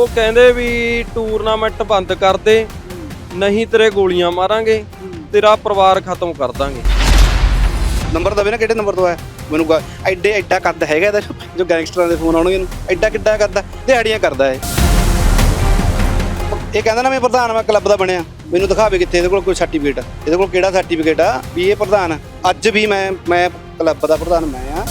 ਉਹ ਕਹਿੰਦੇ ਵੀ ਟੂਰਨਾਮੈਂਟ ਬੰਦ ਕਰ ਦੇ ਨਹੀਂ ਤੇਰੇ ਗੋਲੀਆਂ ਮਾਰਾਂਗੇ ਤੇਰਾ ਪਰਿਵਾਰ ਖਤਮ ਕਰ ਦਾਂਗੇ। ਨੰਬਰ ਦਵੇ ਨਾ ਕਿਹੜੇ ਨੰਬਰ ਤੋਂ ਆਇਆ? ਮੈਨੂੰ ਐਡੇ ਐਡਾ ਕੱਦ ਹੈਗਾ ਇਹਦਾ ਜੋ ਗੈਂਗਸਟਰਾਂ ਦੇ ਫੋਨ ਆਉਣਗੇ ਇਹਨੂੰ। ਐਡਾ ਕਿੱਡਾ ਕਰਦਾ ਦਿਹਾੜੀਆਂ ਕਰਦਾ ਇਹ। ਇਹ ਕਹਿੰਦਾ ਨਾ ਮੈਂ ਪ੍ਰਧਾਨ ਮੈਂ ਕਲੱਬ ਦਾ ਬਣਿਆ। ਮੈਨੂੰ ਦਿਖਾਵੇ ਕਿੱਥੇ ਇਹਦੇ ਕੋਲ ਕੋਈ ਸਰਟੀਫਿਕੇਟ ਇਹਦੇ ਕੋਲ ਕਿਹੜਾ ਸਰਟੀਫਿਕੇਟ ਆ? ਵੀ ਇਹ ਪ੍ਰਧਾਨ। ਅੱਜ ਵੀ ਮੈਂ ਮੈਂ ਕਲੱਬ ਦਾ ਪ੍ਰਧਾਨ ਮੈਂ ਆ।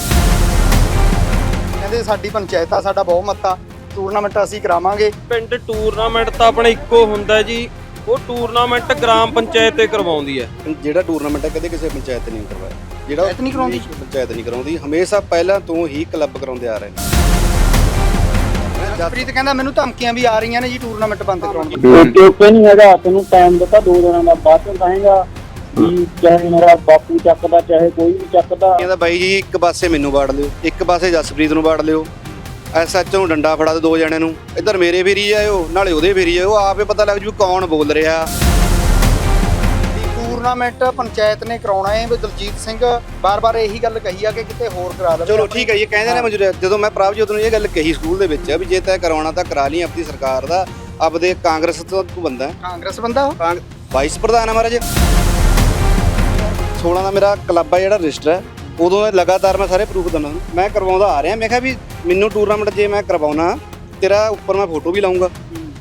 ਕਹਿੰਦੇ ਸਾਡੀ ਪੰਚਾਇਤ ਆ ਸਾਡਾ ਬਹੁਮਤ ਆ। ਟੂਰਨਾਮੈਂਟ ਅਸੀਂ ਕਰਾਵਾਂਗੇ। ਪਿੰਡ ਟੂਰਨਾਮੈਂਟ ਤਾਂ ਆਪਣੇ ਇੱਕੋ ਹੁੰਦਾ ਜੀ। ਉਹ ਟੂਰਨਾਮੈਂਟ ਗ੍ਰਾਮ ਪੰਚਾਇਤ ਤੇ ਕਰਵਾਉਂਦੀ ਹੈ। ਜਿਹੜਾ ਟੂਰਨਾਮੈਂਟ ਹੈ ਕਦੇ ਕਿਸੇ ਪੰਚਾਇਤ ਨੇ ਨਹੀਂ ਕਰਵਾਇਆ। ਜਿਹੜਾ ਪੰਚਾਇਤ ਨਹੀਂ ਕਰਾਉਂਦੀ? ਪੰਚਾਇਤ ਨਹੀਂ ਕਰਾਉਂਦੀ। ਹਮੇਸ਼ਾ ਪਹਿਲਾਂ ਤੋਂ ਹੀ ਕਲੱਬ ਕਰਾਉਂਦੇ ਆ ਰਹੇ ਨੇ। ਜਸਪ੍ਰੀਤ ਕਹਿੰਦਾ ਮੈਨੂੰ ਧਮਕੀਆਂ ਵੀ ਆ ਰਹੀਆਂ ਨੇ ਜੀ ਟੂਰਨਾਮੈਂਟ ਬੰਦ ਕਰਾਉਣ ਦੀ। ਓਕੇ ਨਹੀਂ ਹੈਗਾ। ਤੈਨੂੰ ਟਾਈਮ ਦਿੱਤਾ ਦੋ ਦਿਨਾਂ ਦਾ ਬਾਅਦ ਚ ਕਹੇਗਾ ਵੀ ਚਾਹੇ ਮੇਰਾ ਬਾਪੂ ਚੱਕਦਾ ਚਾਹੇ ਕੋਈ ਵੀ ਚੱਕਦਾ। ਕਹਿੰਦਾ ਬਾਈ ਜੀ ਇੱਕ ਪਾਸੇ ਮੈਨੂੰ ਵਾੜ ਲਿਓ ਇੱਕ ਪਾਸੇ ਜਸਪ੍ਰੀਤ ਨੂੰ ਵਾੜ ਲਿਓ। ਐਸਐਚ ਨੂੰ ਡੰਡਾ ਫੜਾ ਦੇ ਦੋ ਜਣਿਆਂ ਨੂੰ। ਇੱਧਰ ਮੇਰੇ ਫੇਰੀ ਆਇਓ ਨਾਲੇ ਉਹਦੇ ਫੇਰੀ ਆਇਓ। ਆਪੇ ਪਤਾ ਲੱਗ ਜੂ ਕੌਣ ਬੋਲ ਰਿਹਾ। ਟੂਰਨਾਮੈਂਟ ਪੰਚਾਇਤ ਨੇ ਕਰਾਉਣਾ ਹੈ ਵੀ ਦਲਜੀਤ ਸਿੰਘ ਬਾਰ-ਬਾਰ ਇਹੀ ਗੱਲ ਕਹੀ ਆ ਕਿ ਕਿਤੇ ਹੋਰ ਕਰਾ ਦੇਵੇ ਚਲੋ ਠੀਕ ਹੈ ਇਹ ਕਹਿੰਦੇ ਨੇ ਮਨਜ਼ੂਰ ਹੈ। ਜਦੋਂ ਮੈਂ ਪ੍ਰਭਜੋਤ ਨੂੰ ਇਹ ਗੱਲ ਕਹੀ ਸਕੂਲ ਦੇ ਵਿੱਚ ਵੀ ਜੇ ਤੈਂ ਕਰਾਉਣਾ ਤਾਂ ਕਰਾ ਲਈ ਆਪਣੀ ਸਰਕਾਰ ਦਾ। ਆਪਦੇ ਕਾਂਗਰਸ ਤੋਂ ਤੂੰ ਬੰਦਾ ਹੈ। ਕਾਂਗਰਸ ਬੰਦਾ ਉਹ? ਵਾਈਸ ਪ੍ਰਧਾਨ ਹੈ ਮਹਾਰਾਜ। 16 ਦਾ ਮੇਰਾ ਕਲੱਬ ਹੈ ਜਿਹੜਾ ਰਜਿਸਟਰ ਹੈ। ਉਦੋਂ ਦਾ ਲਗਾਤਾਰ ਮੈਂ ਸਾਰੇ ਪ੍ਰੂਫ ਦਿੰਦਾ ਮੈਂ ਕਰਵਾਉਂਦਾ ਆ ਰਿਹਾ। ਮੈਂ ਕਿਹਾ ਵੀ ਮੈਨੂੰ ਟੂਰਨਾਮੈਂਟ ਜੇ ਮੈਂ ਕਰਵਾਉਣਾ, ਤੇਰਾ ਉੱਪਰ ਮੈਂ ਫੋਟੋ ਵੀ ਲਾਉਂਗਾ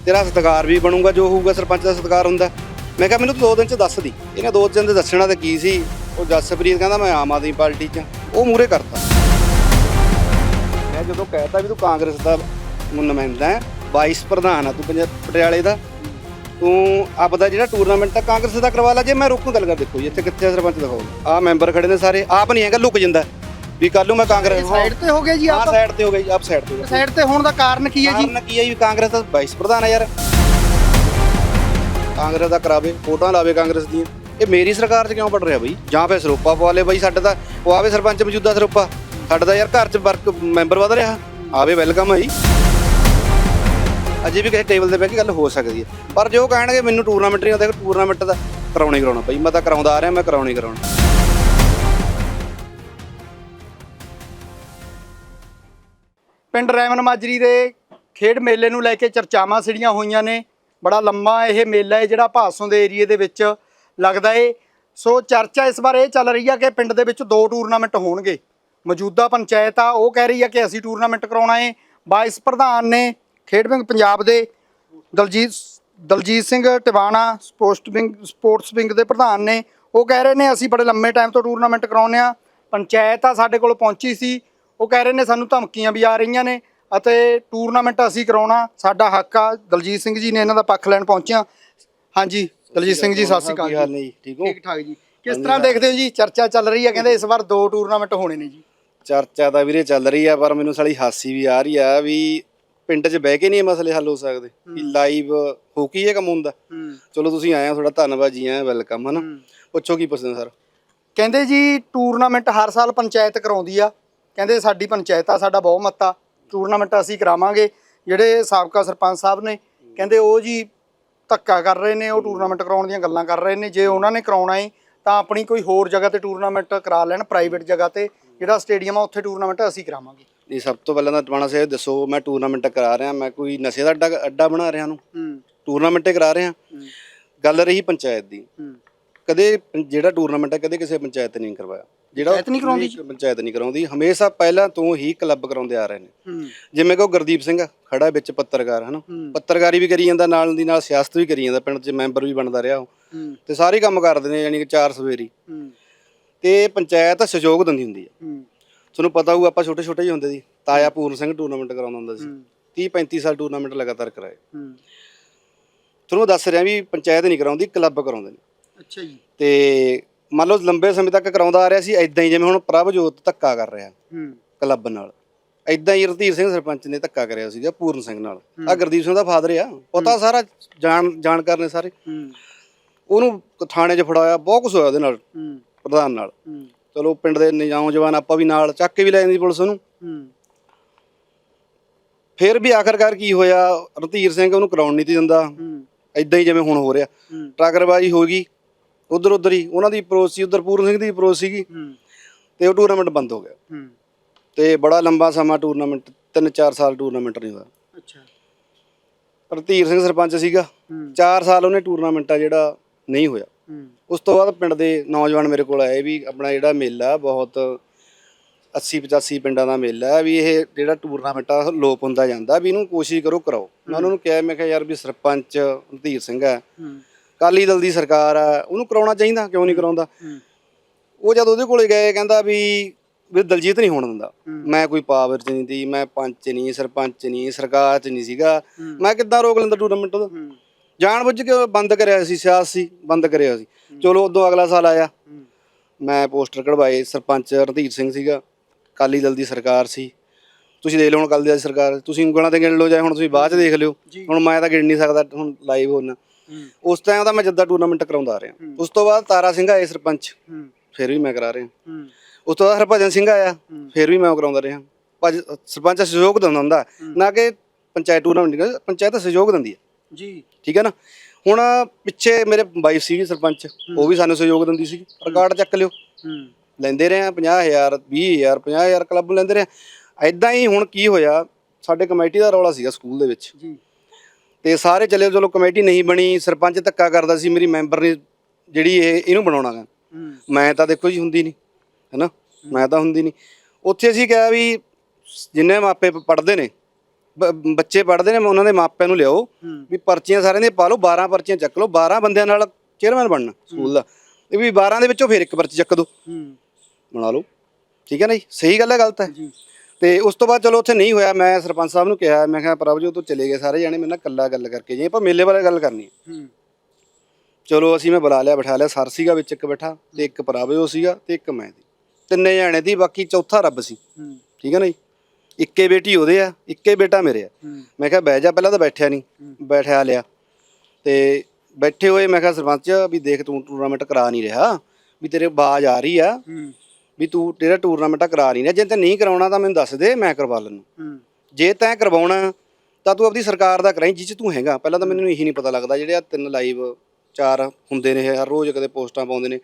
ਤੇਰਾ ਸਤਿਕਾਰ ਵੀ ਬਣੂਗਾ, ਜੋ ਹੋਊਗਾ ਸਰਪੰਚ ਦਾ ਸਤਿਕਾਰ ਹੁੰਦਾ। ਮੈਂ ਕਿਹਾ ਮੈਨੂੰ ਦੋ ਦਿਨ ਚ ਦੱਸ ਦੀ। ਇਹਨੇ ਦੋ ਦਿਨ ਦੇ ਦੱਸਣਾ ਤਾਂ ਕੀ ਸੀ? ਉਹ ਜਸਪ੍ਰੀਤ ਕਹਿੰਦਾ, ਮੈਂ ਆਮ ਆਦਮੀ ਪਾਰਟੀ ਚ ਉਹ ਮੂਰੇ ਕਰਤਾ। ਮੈਂ ਜਦੋਂ ਕਹਿਤਾ ਵੀ ਤੂੰ ਕਾਂਗਰਸ ਦਾ ਨੁਮਾਇੰਦਾ ਹੈ, ਵਾਈਸ ਪ੍ਰਧਾਨ ਆ ਤੂੰ ਪੰਜਾਬ ਪਟਿਆਲੇ ਦਾ ਤੂੰ ਆਪਦਾ ਜਿਹੜਾ ਟੂਰਨਾਮੈਂਟ ਆ ਕਾਂਗਰਸ ਦਾ ਕਰਵਾ ਲਾ ਜੇ ਮੈਂ ਰੋਕੂ ਗੱਲ ਕਰ ਦੇਖੋ ਜੀ ਇੱਥੇ ਕਿੱਥੇ ਸਰਪੰਚ ਦਿਖਾਓ ਆ ਮੈਂਬਰ ਖੜੇ ਨੇ ਸਾਰੇ ਆਪ ਨਹੀਂ ਹੈਗਾ ਲੁਕ ਜਾਂਦਾ। ਵੀ ਕੱਲ ਨੂੰ ਮੈਂ ਕਾਂਗਰਸ ਸਾਈਡ ਤੇ ਹੋ ਗਿਆ ਜੀ ਆਪ। ਸਾਈਡ ਤੇ ਹੋ ਗਈ ਆਪ ਸਾਈਡ ਤੇ ਹੋ ਸਾਈਡ ਤੇ ਹੋਣ ਦਾ ਕਾਰਨ ਕੀ ਹੈ ਜੀ? ਕਾਰਨ ਕੀ ਹੈ ਜੀ? ਕਾਂਗਰਸ ਦਾ ਵਾਈਸ ਪ੍ਰਧਾਨ ਆ ਯਾਰ। ਕਾਂਗਰਸ ਦਾ ਕਰਾਵੇ ਫੋਟੋਆਂ ਲਾਵੇ ਕਾਂਗਰਸ ਦੀਆਂ। ਇਹ ਮੇਰੀ ਸਰਕਾਰ 'ਚ ਕਿਉਂ ਪੜ ਰਿਹਾ ਬਈ? ਜਾਂ ਫਿਰ ਸਰੋਪਾ ਪਵਾ ਲੇ ਬਈ ਸਾਡੇ ਤਾਂ ਉਹ ਆਵੇ ਸਰਪੰਚ ਮੌਜੂਦਾ ਸਰੋਪਾ। ਸਾਡਾ ਤਾਂ ਯਾਰ ਘਰ 'ਚ ਵਰਕ ਮੈਂਬਰ ਵਧ ਰਿਹਾ। ਆਵੇ ਵੈਲਕਮ ਹੈ ਜੀ। ਅਜੇ ਵੀ ਕਿਸੇ ਟੇਬਲ ਤੇ ਬਹਿ ਕੇ ਗੱਲ ਹੋ ਸਕਦੀ ਹੈ। ਪਰ ਜੋ ਕਹਿਣਗੇ, ਮੈਨੂੰ ਟੂਰਨਾਮੈਂਟ ਨਹੀਂ ਆਉਂਦਾ ਟੂਰਨਾਮੈਂਟ ਦਾ ਕਰਾਉਣਾ ਹੀ ਕਰਾਉਣਾ ਬਈ। ਮੈਂ ਤਾਂ ਕਰਾਉਂਦਾ ਆ ਰਿਹਾ, ਮੈਂ ਕਰਾਉਣਾ ਕਰਾਉਣਾ। ਪਿੰਡ ਰੈਮਨ ਮਾਜਰੀ ਦੇ ਖੇਡ ਮੇਲੇ ਨੂੰ ਲੈ ਕੇ ਚਰਚਾਵਾਂ ਸਿੜੀਆਂ ਹੋਈਆਂ ਨੇ। ਬੜਾ ਲੰਮਾ ਇਹ ਮੇਲਾ ਹੈ, ਜਿਹੜਾ ਭਾਸੋਂ ਦੇ ਏਰੀਏ ਦੇ ਵਿੱਚ ਲੱਗਦਾ ਏ। ਸੋ ਚਰਚਾ ਇਸ ਵਾਰ ਇਹ ਚੱਲ ਰਹੀ ਆ ਕਿ ਪਿੰਡ ਦੇ ਵਿੱਚ ਦੋ ਟੂਰਨਾਮੈਂਟ ਹੋਣਗੇ। ਮੌਜੂਦਾ ਪੰਚਾਇਤ ਆ, ਉਹ ਕਹਿ ਰਹੀ ਆ ਕਿ ਅਸੀਂ ਟੂਰਨਾਮੈਂਟ ਕਰਾਉਣਾ ਏ। ਵਾਈਸ ਪ੍ਰਧਾਨ ਨੇ ਖੇਡ ਵਿੰਗ ਪੰਜਾਬ ਦੇ Daljit Daljit Singh Tiwana sports wing sports wing ਦੇ ਪ੍ਰਧਾਨ ਨੇ। ਉਹ ਕਹਿ ਰਹੇ ਨੇ ਅਸੀਂ ਬੜੇ ਲੰਮੇ ਟਾਈਮ ਤੋਂ ਟੂਰਨਾਮੈਂਟ ਕਰਾਉਂਦੇ ਆ ਪੰਚਾਇਤ ਆ ਸਾਡੇ ਕੋਲ ਪਹੁੰਚੀ ਸੀ। ਉਹ ਕਹਿ ਰਹੇ ਨੇ ਸਾਨੂੰ ਧਮਕੀਆਂ ਵੀ ਆ ਰਹੀਆਂ ਨੇ ਅਤੇ ਟੂਰਨਾਮੈਂਟ ਅਸੀਂ ਕਰਾਉਣਾ। ਸਾਡਾ ਹੱਕ ਆ। ਦਲਜੀਤ ਸਿੰਘ ਜੀ ਨੇ ਇਹਨਾਂ ਦਾ ਪੱਖ ਲੈਣ ਪਹੁੰਚਿਆ। ਹਾਂਜੀ ਦਲਜੀਤ ਸਿੰਘ ਜੀ ਸਤਿ ਸ਼੍ਰੀ ਅਕਾਲ ਜੀ। ਠੀਕ ਹੋ? ਠੀਕ ਠਾਕ ਜੀ। ਕਿਸ ਤਰ੍ਹਾਂ ਦੇਖਦੇ ਹੋ ਜੀ? ਚਰਚਾ ਚੱਲ ਰਹੀ ਹੈ ਕਹਿੰਦੇ ਇਸ ਵਾਰ ਦੋ ਟੂਰਨਾਮੈਂਟ ਹੋਣੇ ਨੇ ਜੀ। ਚਰਚਾ ਤਾਂ ਵੀਰੇ ਚੱਲ ਰਹੀ ਆ ਪਰ ਮੈਨੂੰ ਸਾਲੀ ਹਾਸੀ ਵੀ ਆ ਰਹੀ ਆ ਵੀ ਪਿੰਡ 'ਚ ਬਹਿ ਕੇ ਨਹੀਂ ਇਹ ਮਸਲੇ ਹੱਲ ਹੋ ਸਕਦੇ। ਵੀ ਲਾਈਵ ਹੋ ਕੀ ਇਹ ਕੰਮ ਹੁੰਦਾ? ਚਲੋ ਤੁਸੀਂ ਆਏ ਹੋ ਤੁਹਾਡਾ ਧੰਨਵਾਦ ਜੀ ਆਏ ਵੈਲਕਮ ਹਨਾ? ਪੁੱਛੋ ਕੀ ਪੁੱਛਦੇ ਸਰ? ਕਹਿੰਦੇ ਜੀ ਟੂਰਨਾਮੈਂਟ ਹਰ ਸਾਲ ਪੰਚਾਇਤ ਕਰਾਉਂਦੀ ਆ। ਕਹਿੰਦੇ ਸਾਡੀ ਪੰਚਾਇਤ ਆ ਸਾਡਾ ਬਹੁਮਤ ਆ। ਟੂਰਨਾਮੈਂਟ ਅਸੀਂ ਕਰਾਵਾਂਗੇ। ਜਿਹੜੇ ਸਾਬਕਾ ਸਰਪੰਚ ਸਾਹਿਬ ਨੇ ਕਹਿੰਦੇ ਉਹ ਜੀ ਧੱਕਾ ਕਰ ਰਹੇ ਨੇ ਉਹ ਟੂਰਨਾਮੈਂਟ ਕਰਾਉਣ ਦੀਆਂ ਗੱਲਾਂ ਕਰ ਰਹੇ ਨੇ। ਜੇ ਉਹਨਾਂ ਨੇ ਕਰਾਉਣਾ ਹੈ ਤਾਂ ਆਪਣੀ ਕੋਈ ਹੋਰ ਜਗ੍ਹਾ ਤੇ ਟੂਰਨਾਮੈਂਟ ਕਰਾ ਲੈਣ ਪ੍ਰਾਈਵੇਟ ਜਗ੍ਹਾ ਤੇ। ਜਿਹੜਾ ਸਟੇਡੀਅਮ ਆ ਉੱਥੇ ਟੂਰਨਾਮੈਂਟ ਅਸੀਂ ਕਰਾਵਾਂਗੇ। ਨਹੀਂ ਸਭ ਤੋਂ ਪਹਿਲਾਂ ਤਾਂ ਟਵਾਣਾ ਸਾਹਿਬ ਦੱਸੋ ਮੈਂ ਟੂਰਨਾਮੈਂਟ ਕਰਾ ਰਿਹਾ ਮੈਂ ਕੋਈ ਨਸ਼ੇ ਦਾ ਅੱਡਾ ਅੱਡਾ ਬਣਾ ਰਿਹਾ ਨੂੰ। ਹੂੰ। ਟੂਰਨਾਮੈਂਟ ਕਰਾ ਰਿਹਾ। ਗੱਲ ਰਹੀ ਪੰਚਾਇਤ ਦੀ। ਕਦੇ ਜਿਹੜਾ ਟੂਰਨਾਮੈਂਟ ਹੈ ਕਦੇ ਕਿਸੇ ਪੰਚਾਇਤ ਨੇ ਨਹੀਂ ਕਰਵਾਇਆ। ਜਿਹੜਾ ਪੰਚਾਇਤ ਨਹੀਂ ਕਰਾਉਂਦੀ? ਪੰਚਾਇਤ ਨਹੀਂ ਕਰਾਉਂਦੀ। ਹਮੇਸ਼ਾ ਪਹਿਲਾਂ ਤੋਂ ਹੀ ਕਲੱਬ ਕਰਾਉਂਦੇ ਆ ਰਹੇ ਨੇ। ਜਿਵੇਂ ਕੋ ਗੁਰਦੀਪ ਸਿੰਘ ਖੜਾ ਵਿੱਚ ਪੱਤਰਕਾਰ ਹਨਾ। ਪੱਤਰਕਾਰੀ ਵੀ ਕਰੀ ਜਾਂਦਾ ਨਾਲ ਦੀ ਨਾਲ ਸਿਆਸਤ ਵੀ ਕਰੀ ਜਾਂਦਾ ਪਿੰਡ 'ਚ ਮੈਂਬਰ ਵੀ ਬਣਦਾ ਰਿਹਾ ਉਹ। ਤੇ ਸਾਰੇ ਕੰਮ ਕਰਦੇ ਨੇ ਯਾਨੀ ਕਿ ਚਾਰ ਸਵੇਰੀ। ਤੇ ਪੰਚਾਇਤ ਸਹਿਯੋਗ ਦਿੰਦੀ ਹੁੰਦੀ ਹੂੰ। ਤੁਹਾਨੂੰ ਪਤਾ ਹੋਊ ਆਪਾਂ ਛੋਟੇ ਛੋਟੇ ਜਿਹੇ ਹੁੰਦੇ ਸੀ। ਤਾਇਆ ਪੂਰਨ ਸਿੰਘ ਟੂਰਨਾਮੈਂਟ ਕਰਾਉਂਦਾ ਹੁੰਦਾ ਸੀ। 30 35 ਸਾਲ ਟੂਰਨਾਮੈਂਟ ਲਗਾਤਾਰ ਕਰਾਏ। ਹੂੰ। ਤੁਹਾਨੂੰ ਦੱਸ ਰਿਹਾ ਵੀ ਪੰਚਾਇਤ ਨਹੀਂ ਕਰਾਉਂਦੀ ਕਲੱਬ ਕਰਾਉਂਦੇ ਨੇ। ਅੱਛਾ ਜੀ। ਤੇ ਮੰਨ ਲਓ ਲੰਬੇ ਸਮੇਂ ਤੱਕ ਕਰਾਉਂਦਾ ਆ ਰਿਹਾ ਸੀ ਐਦਾਂ ਹੀ ਜਿਵੇਂ ਹੁਣ ਪ੍ਰਭਜੋਤ ਧੱਕਾ ਕਰ ਰਿਹਾ। ਹੂੰ। ਕਲੱਬ ਨਾਲ। ਐਦਾਂ ਹੀ ਰਤੀਰ ਸਿੰਘ ਸਰਪੰਚ ਨੇ ਧੱਕਾ ਕਰਿਆ ਸੀਗਾ ਪੂਰਨ ਸਿੰਘ ਨਾਲ। ਆ ਗੁਰਦੀਪ ਸਿੰਘ ਦਾ ਫਾਦਰ ਆ। ਪਤਾ ਸਾਰਾ ਜਾਣ ਜਾਣਕਾਰ ਨੇ ਸਾਰੇ। ਹੂੰ। ਉਹਨੂੰ ਥਾਣੇ 'ਚ ਫੜਾਇਆ ਬਹੁਤ ਕੁਝ ਹੋਇਆ ਉਹਦੇ ਨਾਲ। ਹੂੰ। ਪ੍ਰਧਾਨ ਨਾਲ। ਹੂੰ। ਚਲੋ ਪਿੰਡ ਦੇ ਨੌਜਵਾਨ ਆਪਾਂ ਵੀ ਨਾਲ ਚੱਕ ਕੇ ਵੀ ਲੈ ਜਾਂਦੀ ਪੁਲਿਸ ਹੂੰ। ਫਿਰ ਵੀ ਆਖਰਕਾਰ ਕੀ ਹੋਇਆ? ਰਤੀਰ ਸਿੰਘ ਉਹਨੂੰ ਕਰਾਉਣ ਨਹੀਂ ਤੀ ਦਿੰਦਾ। ਹੂੰ। ਐਦਾਂ ਹੀ ਜਿਵੇਂ ਹੁਣ ਹੋ ਰਿਹਾ। ਹੂੰ। ਟਰੱਕਰਬਾਜੀ ਹੋ ਗਈ। ਉਧਰ ਉਧਰ ਹੀ ਉਹਨਾਂ ਦੀ ਅਪਰੋਚ ਸੀ ਉਧਰ ਪੂਰਨ ਸਿੰਘ ਦੀ ਅਪਰੋਚ ਸੀਗੀ। ਹੂੰ। ਤੇ ਉਹ ਟੂਰਨਾਮੈਂਟ ਬੰਦ ਹੋ ਗਿਆ। ਹੂੰ। ਤੇ ਬੜਾ ਲੰਬਾ ਸਮਾਂ ਟੂਰਨਾਮੈਂਟ 3-4 ਸਾਲ ਟੂਰਨਾਮੈਂਟ ਨਹੀਂ ਹੋਇਆ। ਅੱਛਾ। ਰਤੀਰ ਸਿੰਘ ਸਰਪੰਚ ਸੀਗਾ। 4 ਸਾਲ ਉਹਨੇ ਟੂਰਨਾਮੈਂਟ ਆ ਜਿਹੜਾ ਨਹੀਂ ਹੋਇਆ। ਉਸ ਤੋਂ ਬਾਅਦ ਪਿੰਡ ਦੇ ਨੌਜਵਾਨ ਮੇਰੇ ਕੋਲ ਆਏ ਵੀ ਆਪਣਾ ਜਿਹੜਾ ਮੇਲਾ ਬਹੁਤ 80 85 ਪਿੰਡਾਂ ਦਾ ਮੇਲਾ ਹੈ ਵੀ ਇਹ ਜਿਹੜਾ ਟੂਰਨਾਮੈਂਟ ਆ ਲੋਪ ਹੁੰਦਾ ਜਾਂਦਾ ਵੀ ਇਹਨੂੰ ਕੋਸ਼ਿਸ਼ ਕਰੋ ਕਰਾਓ। ਮੈਂ ਉਹਨਾਂ ਨੂੰ ਕਿਹਾ ਮੈਂ ਕਿਹਾ ਯਾਰ ਵੀ ਸਰਪੰਚ ਰਤੀਰ ਸਿੰਘ ਹੈ ਕਾਲੀ ਦਲ ਦੀ ਸਰਕਾਰ ਆ ਉਹਨੂੰ ਕਰਾਉਣਾ ਚਾਹੀਦਾ ਕਿਉਂ ਨਹੀਂ ਕਰਾਉਂਦਾ? ਉਹ ਜਦ ਉਹਦੇ ਕੋਲੇ ਗਏ ਕਹਿੰਦਾ ਵੀ ਵੀ ਦਲਜੀਤ ਨਹੀਂ ਹੋਣ ਦਿੰਦਾ। ਮੈਂ ਕੋਈ ਪਾਵਰ ਚ ਨਹੀਂ ਦੀ ਮੈਂ ਪੰਚ ਨਹੀਂ ਸਰਪੰਚ ਨਹੀਂ ਸਰਕਾਰ ਚ ਨਹੀਂ ਸੀਗਾ। ਮੈਂ ਕਿੱਦਾਂ ਰੋਕ ਲੈਂਦਾ ਟੂਰਨਾਮੈਂਟ ਉਹਦਾ? ਜਾਣ ਬੁੱਝ ਕੇ ਬੰਦ ਕਰਿਆ ਸੀ ਸਿਆਸੀ ਬੰਦ ਕਰਿਆ ਸੀ। ਚਲੋ ਉਦੋਂ ਅਗਲਾ ਸਾਲ ਆਇਆ। ਮੈਂ ਪੋਸਟਰ ਕਢਵਾਏ ਸਰਪੰਚ ਰਣਧੀਰ ਸਿੰਘ ਸੀਗਾ ਕਾਲੀ ਦਲ ਦੀ ਸਰਕਾਰ ਸੀ। ਤੁਸੀਂ ਦੇਖ ਲਓ ਹੁਣ ਕਾਲੀ ਦਲ ਦੀ ਸਰਕਾਰ ਤੁਸੀਂ ਉਂਗਲਾਂ ਤੇ ਗਿਣ ਲਓ ਜਾਂ ਹੁਣ ਤੁਸੀਂ ਬਾਅਦ ਚ ਦੇਖ ਲਿਓ। ਹੁਣ ਮੈਂ ਤਾਂ ਗਿਣ ਨਹੀਂ ਸਕਦਾ ਹੁਣ ਲਾਈਵ ਹੋਣਾ ਉਸ ਟਾਈਮ ਦਾ ਮੈਂ ਜੱਦਾ ਟੂਰਨਾਮੈਂਟ ਕਰਾਉਂਦਾ ਆ ਰਿਹਾ ਉਸ ਤੋਂ ਬਾਅਦ ਤਾਰਾ ਸਿੰਘ ਆਏ ਸਰਪੰਚ। ਫਿਰ ਵੀ ਮੈਂ ਕਰਾ ਰਿਹਾ। ਉਸ ਤੋਂ ਬਾਅਦ ਹਰਭਜਨ ਸਿੰਘ ਆਇਆ। ਫਿਰ ਵੀ ਮੈਂ ਉਹ ਕਰਾਉਂਦਾ ਰਿਹਾ। ਭਜ ਸਰਪੰਚ ਸਹਿਯੋਗ ਦਿੰਦਾ ਹੁੰਦਾ। ਨਾ ਕਿ ਪੰਚਾਇਤ ਟੂਰਨਾਮੈਂਟ ਪੰਚਾਇਤ ਸਹਿਯੋਗ ਦਿੰਦੀ ਹੈ। ਜੀ। ਠੀਕ ਹੈ ਨਾ? ਹੁਣ ਪਿੱਛੇ ਮੇਰੇ ਵਾਈਫ ਸੀਗੀ ਸਰਪੰਚ ਉਹ ਵੀ ਸਾਨੂੰ ਸਹਿਯੋਗ ਦਿੰਦੀ ਸੀ ਰਿਕਾਰਡ ਚੱਕ ਲਿਓ। ਲੈਂਦੇ ਰਹੇ ਆ 50000 20000 50000 ਕਲੱਬ ਲੈਂਦੇ ਰਹੇ ਐਦਾਂ ਹੀ ਹੁਣ ਕੀ ਹੋਇਆ ਸਾਡੇ ਕਮੇਟੀ ਦਾ ਰੌਲਾ ਸੀਗਾ ਸਕੂਲ ਦੇ ਵਿੱਚ। ਜੀ। ਤੇ ਸਾਰੇ ਚੱਲੇ ਚਲੋ ਕਮੇਟੀ ਨਹੀਂ ਬਣੀ ਸਰਪੰਚ ਧੱਕਾ ਕਰਦਾ ਸੀ ਮੇਰੀ ਮੈਂਬਰ ਨੇ ਜਿਹੜੀ ਇਹ ਇਹਨੂੰ ਬਣਾਉਣਾ ਗਾ। ਮੈਂ ਤਾਂ ਦੇਖੋ ਜੀ ਹੁੰਦੀ ਨਹੀਂ ਹੈਨਾ ਮੈਂ ਤਾਂ ਹੁੰਦੀ ਨਹੀਂ। ਉੱਥੇ ਅਸੀਂ ਕਿਹਾ ਵੀ ਜਿੰਨੇ ਮਾਪੇ ਪੜ੍ਹਦੇ ਨੇ ਬ- ਬੱਚੇ ਪੜ੍ਹਦੇ ਨੇ ਉਹਨਾਂ ਦੇ ਮਾਪਿਆਂ ਨੂੰ ਲਿਆਓ ਵੀ ਪਰਚੀਆਂ ਸਾਰਿਆਂ ਦੀਆਂ ਪਾ ਲਓ 12 ਪਰਚੀਆਂ ਚੱਕ ਲਓ 12 ਬੰਦਿਆਂ ਨਾਲ ਚੇਅਰਮੈਨ ਬਣਨਾ ਸਕੂਲ ਦਾ। ਇਹ ਵੀ 12 ਦੇ ਵਿੱਚੋਂ ਫਿਰ ਇੱਕ ਪਰਚੀ ਚੱਕ ਦਿਓ ਬਣਾ ਲਓ। ਠੀਕ ਹੈ ਨਾ ਜੀ? ਸਹੀ ਗੱਲ ਹੈ ਗਲਤ ਹੈ। ਤੇ ਉਸ ਤੋਂ ਬਾਅਦ ਚਲੋ ਉੱਥੇ ਨਹੀਂ ਹੋਇਆ ਮੈਂ ਸਰਪੰਚ ਸਾਹਿਬ ਨੂੰ ਕਿਹਾ ਮੈਂ ਕਿਹਾ ਪ੍ਰਭਜੋਤ ਤੋਂ ਚਲੇ ਗਏ ਸਾਰੇ ਜਾਣੇ ਮੇਰੇ ਨਾਲ ਕੱਲਾ ਗੱਲ ਕਰਕੇ ਜੇ ਆਪਾਂ ਮੇਲੇ ਬਾਰੇ ਗੱਲ ਕਰਨੀ ਹੈ। ਚਲੋ ਅਸੀਂ ਮੈਂ ਬੁਲਾ ਲਿਆ ਬਿਠਾ ਲਿਆ ਸਰ ਸੀਗਾ ਵਿੱਚ ਇੱਕ ਬੈਠਾ ਤੇ ਇੱਕ ਪ੍ਰਭਜੋਤ ਸੀਗਾ ਤੇ ਇੱਕ ਮੈਂ ਦੀ। ਤਿੰਨੇ ਜਾਣੇ ਦੀ ਬਾਕੀ ਚੌਥਾ ਰੱਬ ਸੀ। ਠੀਕ ਹੈ ਨਾ ਜੀ? ਇੱਕੇ ਬੇਟੀ ਉਹਦੇ ਆ ਇੱਕੇ ਬੇਟਾ ਮੇਰੇ ਆ। ਮੈਂ ਕਿਹਾ ਬਹਿ ਜਾ ਪਹਿਲਾਂ ਤਾਂ ਬੈਠਿਆ ਨਹੀਂ ਬੈਠਿਆ ਲਿਆ। ਤੇ ਬੈਠੇ ਹੋਏ ਮੈਂ ਕਿਹਾ ਸਰਪੰਚ ਵੀ ਦੇਖ ਤੂੰ ਟੂਰਨਾਮੈਂਟ ਕਰਾ ਨਹੀਂ ਰਿਹਾ ਵੀ ਤੇਰੇ ਬਾਜ ਆ ਰਹੀ ਆ। ਵੀ ਤੂੰ ਤੇਰਾ ਟੂਰਨਾਮੈਂਟ ਕਰਾ ਨਹੀਂ ਰਿਹਾ। ਜੇ ਤੈਂ ਨਹੀਂ ਕਰਾਉਣਾ ਤਾਂ ਮੈਨੂੰ ਦੱਸ ਦੇ ਮੈਂ ਕਰਵਾ ਲੈਣਾ ਜੇ ਤੈਂ ਕਰਵਾਉਣਾ ਤਾਂ ਤੂੰ ਆਪਣੀ ਸਰਕਾਰ ਦਾ ਕਰਾਈ ਜਿਸ 'ਚ ਤੂੰ ਹੈਗਾ। ਪਹਿਲਾਂ ਤਾਂ ਮੈਨੂੰ ਇਹੀ ਨਹੀਂ ਪਤਾ ਲੱਗਦਾ ਜਿਹੜੇ ਆ ਤਿੰਨ ਲਾਈਵ ਚਾਰ ਹੁੰਦੇ ਨੇ ਹਰ ਰੋਜ਼ ਕਦੇ ਪੋਸਟਾਂ ਪਾਉਂਦੇ ਨੇ।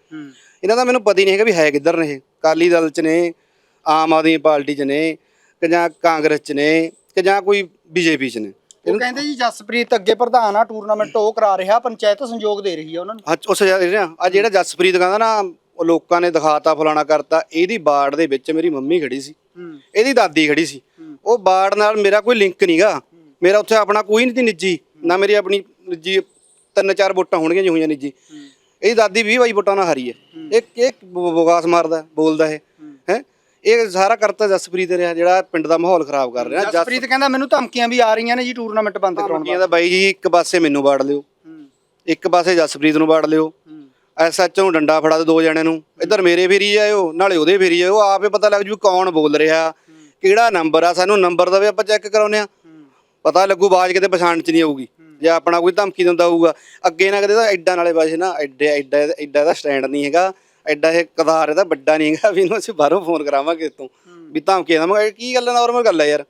ਇਹਨਾਂ ਦਾ ਮੈਨੂੰ ਪਤਾ ਹੀ ਨਹੀਂ ਹੈਗਾ ਵੀ ਹੈ ਕਿੱਧਰ ਨੇ ਇਹ। ਕਾਲੀ ਦਲ 'ਚ ਨੇ ਆਮ ਆਦਮੀ ਪਾਰਟੀ 'ਚ ਨੇ ਕਿ ਜਾਂ ਕਾਂਗਰਸ 'ਚ ਨੇ ਕਿ ਜਾਂ ਕੋਈ ਬੀਜੇਪੀ 'ਚ ਨੇ। ਉਹ ਕਹਿੰਦੇ ਜੀ ਜਸਪ੍ਰੀਤ ਅੱਗੇ ਪ੍ਰਧਾਨ ਆ ਟੂਰਨਾਮੈਂਟ ਉਹ ਕਰਾ ਰਿਹਾ ਪੰਚਾਇਤ ਸੰਯੋਗ ਦੇ ਰਹੀ ਆ ਉਹਨਾਂ ਨੂੰ। ਅੱਜ ਉਸ ਆ ਜਿਹੜਾ ਜਸਪ੍ਰੀਤ ਕਹਿੰਦਾ ਨਾ ਉਹ ਲੋਕਾਂ ਨੇ ਦਿਖਾਤਾ ਫਲਾਣਾ ਕਰਤਾ ਇਹਦੀ ਬਾੜ ਦੇ ਵਿੱਚ ਮੇਰੀ ਮੰਮੀ ਖੜੀ ਸੀ। ਇਹਦੀ ਦਾਦੀ ਖੜੀ ਸੀ। ਉਹ ਬਾੜ ਨਾਲ ਮੇਰਾ ਕੋਈ ਲਿੰਕ ਨਹੀਂਗਾ ਮੇਰਾ ਉੱਥੇ ਆਪਣਾ ਕੋਈ ਨਹੀਂ ਸੀ ਨਿੱਜੀ ਨਾ ਮੇਰੀ ਆਪਣੀ ਨਿੱਜੀ ਤਿੰਨ ਚਾਰ ਵੋਟਾਂ ਹੋਣਗੀਆਂ ਜੀ ਹੋਈਆਂ ਨਿੱਜੀ। ਇਹਦੀ ਦਾਦੀ 20 22 ਵੋਟਾਂ ਨਾਲ ਹਾਰੀ ਹੈ। ਇਹ ਇਹ ਬਗਾਸ ਮਾਰਦਾ ਬੋਲਦਾ ਹੈ। ਹੈ? ਇਹ ਸਾਰਾ ਕਰਤਾ ਜਸਪ੍ਰੀਤ ਰਿਹਾ ਜਿਹੜਾ ਪਿੰਡ ਦਾ ਮਾਹੌਲ ਖਰਾਬ ਕਰ ਰਿਹਾ। ਜਸ ਜਸਪ੍ਰੀਤ ਕਹਿੰਦਾ ਮੈਨੂੰ ਧਮਕੀਆਂ ਵੀ ਆ ਰਹੀਆਂ ਨੇ ਜੀ ਟੂਰਨਾਮੈਂਟ ਬੰਦ ਕਰਾਉਣ ਦਾ ਬਾਈ ਜੀ ਇੱਕ ਪਾਸੇ ਮੈਨੂੰ ਬਾੜ ਲਿਓ। ਇੱਕ ਪਾਸੇ ਜਸਪ੍ਰੀਤ ਨੂੰ ਬਾੜ ਲਿਓ। ਐਸਐਚ ਨੂੰ ਡੰਡਾ ਫੜਾ ਦੇ ਦੋ ਜਣਿਆਂ ਨੂੰ। ਇੱਧਰ ਮੇਰੇ ਫੇਰੀ ਜਾਇਓ ਨਾਲੇ ਉਹਦੇ ਫੇਰੀ ਜਾਇਓ। ਆਪੇ ਪਤਾ ਲੱਗ ਜੂ ਕੌਣ ਬੋਲ ਰਿਹਾ। ਕਿਹੜਾ ਨੰਬਰ ਆ? ਸਾਨੂੰ ਨੰਬਰ ਦਾ ਵੀ ਆਪਾਂ ਚੈੱਕ ਕਰਾਉਨੇ ਆ ਪਤਾ ਲੱਗੂ ਬਾਜ ਕਿਤੇ ਪਛਾਣ ਚ ਨਹੀਂ ਆਊਗੀ। ਜੇ ਆਪਣਾ ਕੋਈ ਧਮਕੀ ਦਿੰਦਾ ਹੋਊਗਾ। ਅੱਗੇ ਨਾ ਕਦੇ ਤਾਂ ਐਡਾ ਨਾਲੇ ਬਾਜ ਨਾ ਐਡਾ ਐਡਾ ਐਡਾ ਇਹਦਾ ਸਟੈਂਡ ਨਹੀਂ ਹੈਗਾ। ਐਡਾ ਇਹ ਕਦਾਰ ਇਹਦਾ ਵੱਡਾ ਨਹੀਂ ਹੈਗਾ ਵੀ ਇਹਨੂੰ ਅਸੀਂ ਬਾਹਰੋਂ ਫੋਨ ਕਰਾਵਾਂਗੇ ਤੋਂ ਵੀ ਧਮਕੀ ਦਾ ਮੈਂ ਕਿਹਾ ਕੀ ਗੱਲ ਨਾਰਮਲ ਗੱਲ ਹੈ ਯਾਰ।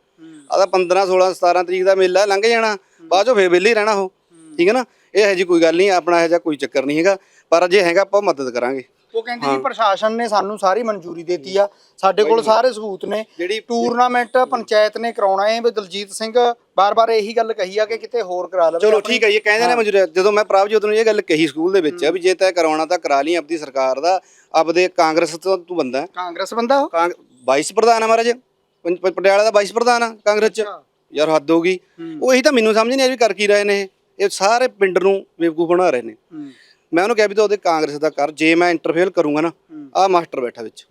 ਆ ਤਾਂ 15 16 17 ਤਰੀਕ ਦਾ ਮੇਲਾ ਲੰਘ ਜਾਣਾ ਬਾਅਦ ਚੋਂ ਫੇਰ ਵਿਹਲੇ ਰਹਿਣਾ ਉਹ। ਠੀਕ ਹੈ ਨਾ? ਇਹ ਇਹੋ ਜੀ ਕੋਈ ਗੱਲ ਨਹੀਂ ਆਪਣਾ ਇਹੋ ਜਿਹਾ ਕੋਈ ਚੱਕਰ ਨਹੀਂ ਹੈਗਾ। ਪਰ ਜੇ ਹੈਗਾ ਆਪਾਂ ਮਦਦ ਕਰਾਂਗੇ। ਉਹ ਕਹਿੰਦੇ ਜੀ ਪ੍ਰਸ਼ਾਸਨ ਨੇ ਸਾਨੂੰ ਸਾਰੀ ਮਨਜ਼ੂਰੀ ਦਿੱਤੀ ਆ। ਸਾਡੇ ਕੋਲ ਸਾਰੇ ਸਬੂਤ ਨੇ। ਜਿਹੜੀ ਟੂਰਨਾਮੈਂਟ ਪੰਚਾਇਤ ਨੇ ਕਰਾਉਣਾ ਹੈ ਵੀ ਦਲਜੀਤ ਸਿੰਘ ਬਾਰ-ਬਾਰ ਇਹੀ ਗੱਲ ਕਹੀ ਆ ਕਿ ਕਿਤੇ ਹੋਰ ਕਰਾ ਲਵੇ ਚਲੋ ਠੀਕ ਹੈ ਇਹ ਕਹਿੰਦੇ ਨੇ ਮਨਜ਼ੂਰ ਜਦੋਂ ਮੈਂ ਪ੍ਰਭਜੋਤ ਨੂੰ ਇਹ ਗੱਲ ਕਹੀ ਸਕੂਲ ਦੇ ਵਿੱਚ ਵੀ ਜੇ ਤੈਂ ਕਰਾਉਣਾ ਤਾਂ ਕਰਾ ਲਈ ਆਪਦੀ ਸਰਕਾਰ ਦਾ ਆਪਦੇ ਕਾਂਗਰਸ ਤੋਂ ਤੂੰ ਬੰਦਾ ਹੈ। ਕਾਂਗਰਸ ਬੰਦਾ ਉਹ? ਵਾਈਸ ਪ੍ਰਧਾਨ ਆ ਮਹਾਰਾਜ ਪਟਿਆਲਾ ਦਾ ਵਾਈਸ ਪ੍ਰਧਾਨ ਆ ਕਾਂਗਰਸ ਚ। ਯਾਰ ਹੱਦ ਹੋ ਗਈ। ਉਹ ਇਹੀ ਤਾਂ ਮੈਨੂੰ ਸਮਝ ਨਹੀਂ ਆ ਵੀ ਕਰ ਕੀ ਰਹੇ ਨੇ ਇਹ। ਇਹ ਸਾਰੇ ਪਿੰਡ ਨੂੰ ਬੇਵਕੂਫ ਬਣਾ ਰਹੇ ਨੇ। ਮੈਂ ਉਹਨੂੰ ਕਿਹਾ ਵੀ ਤੂੰ ਉਹਦੇ ਕਾਂਗਰਸ ਦਾ ਕਰ ਜੇ ਮੈਂ ਇੰਟਰਫੇਅਰ ਕਰੂੰਗਾ ਨਾ ਆਹ ਮਾਸਟਰ ਬੈਠਾ ਵਿੱਚ।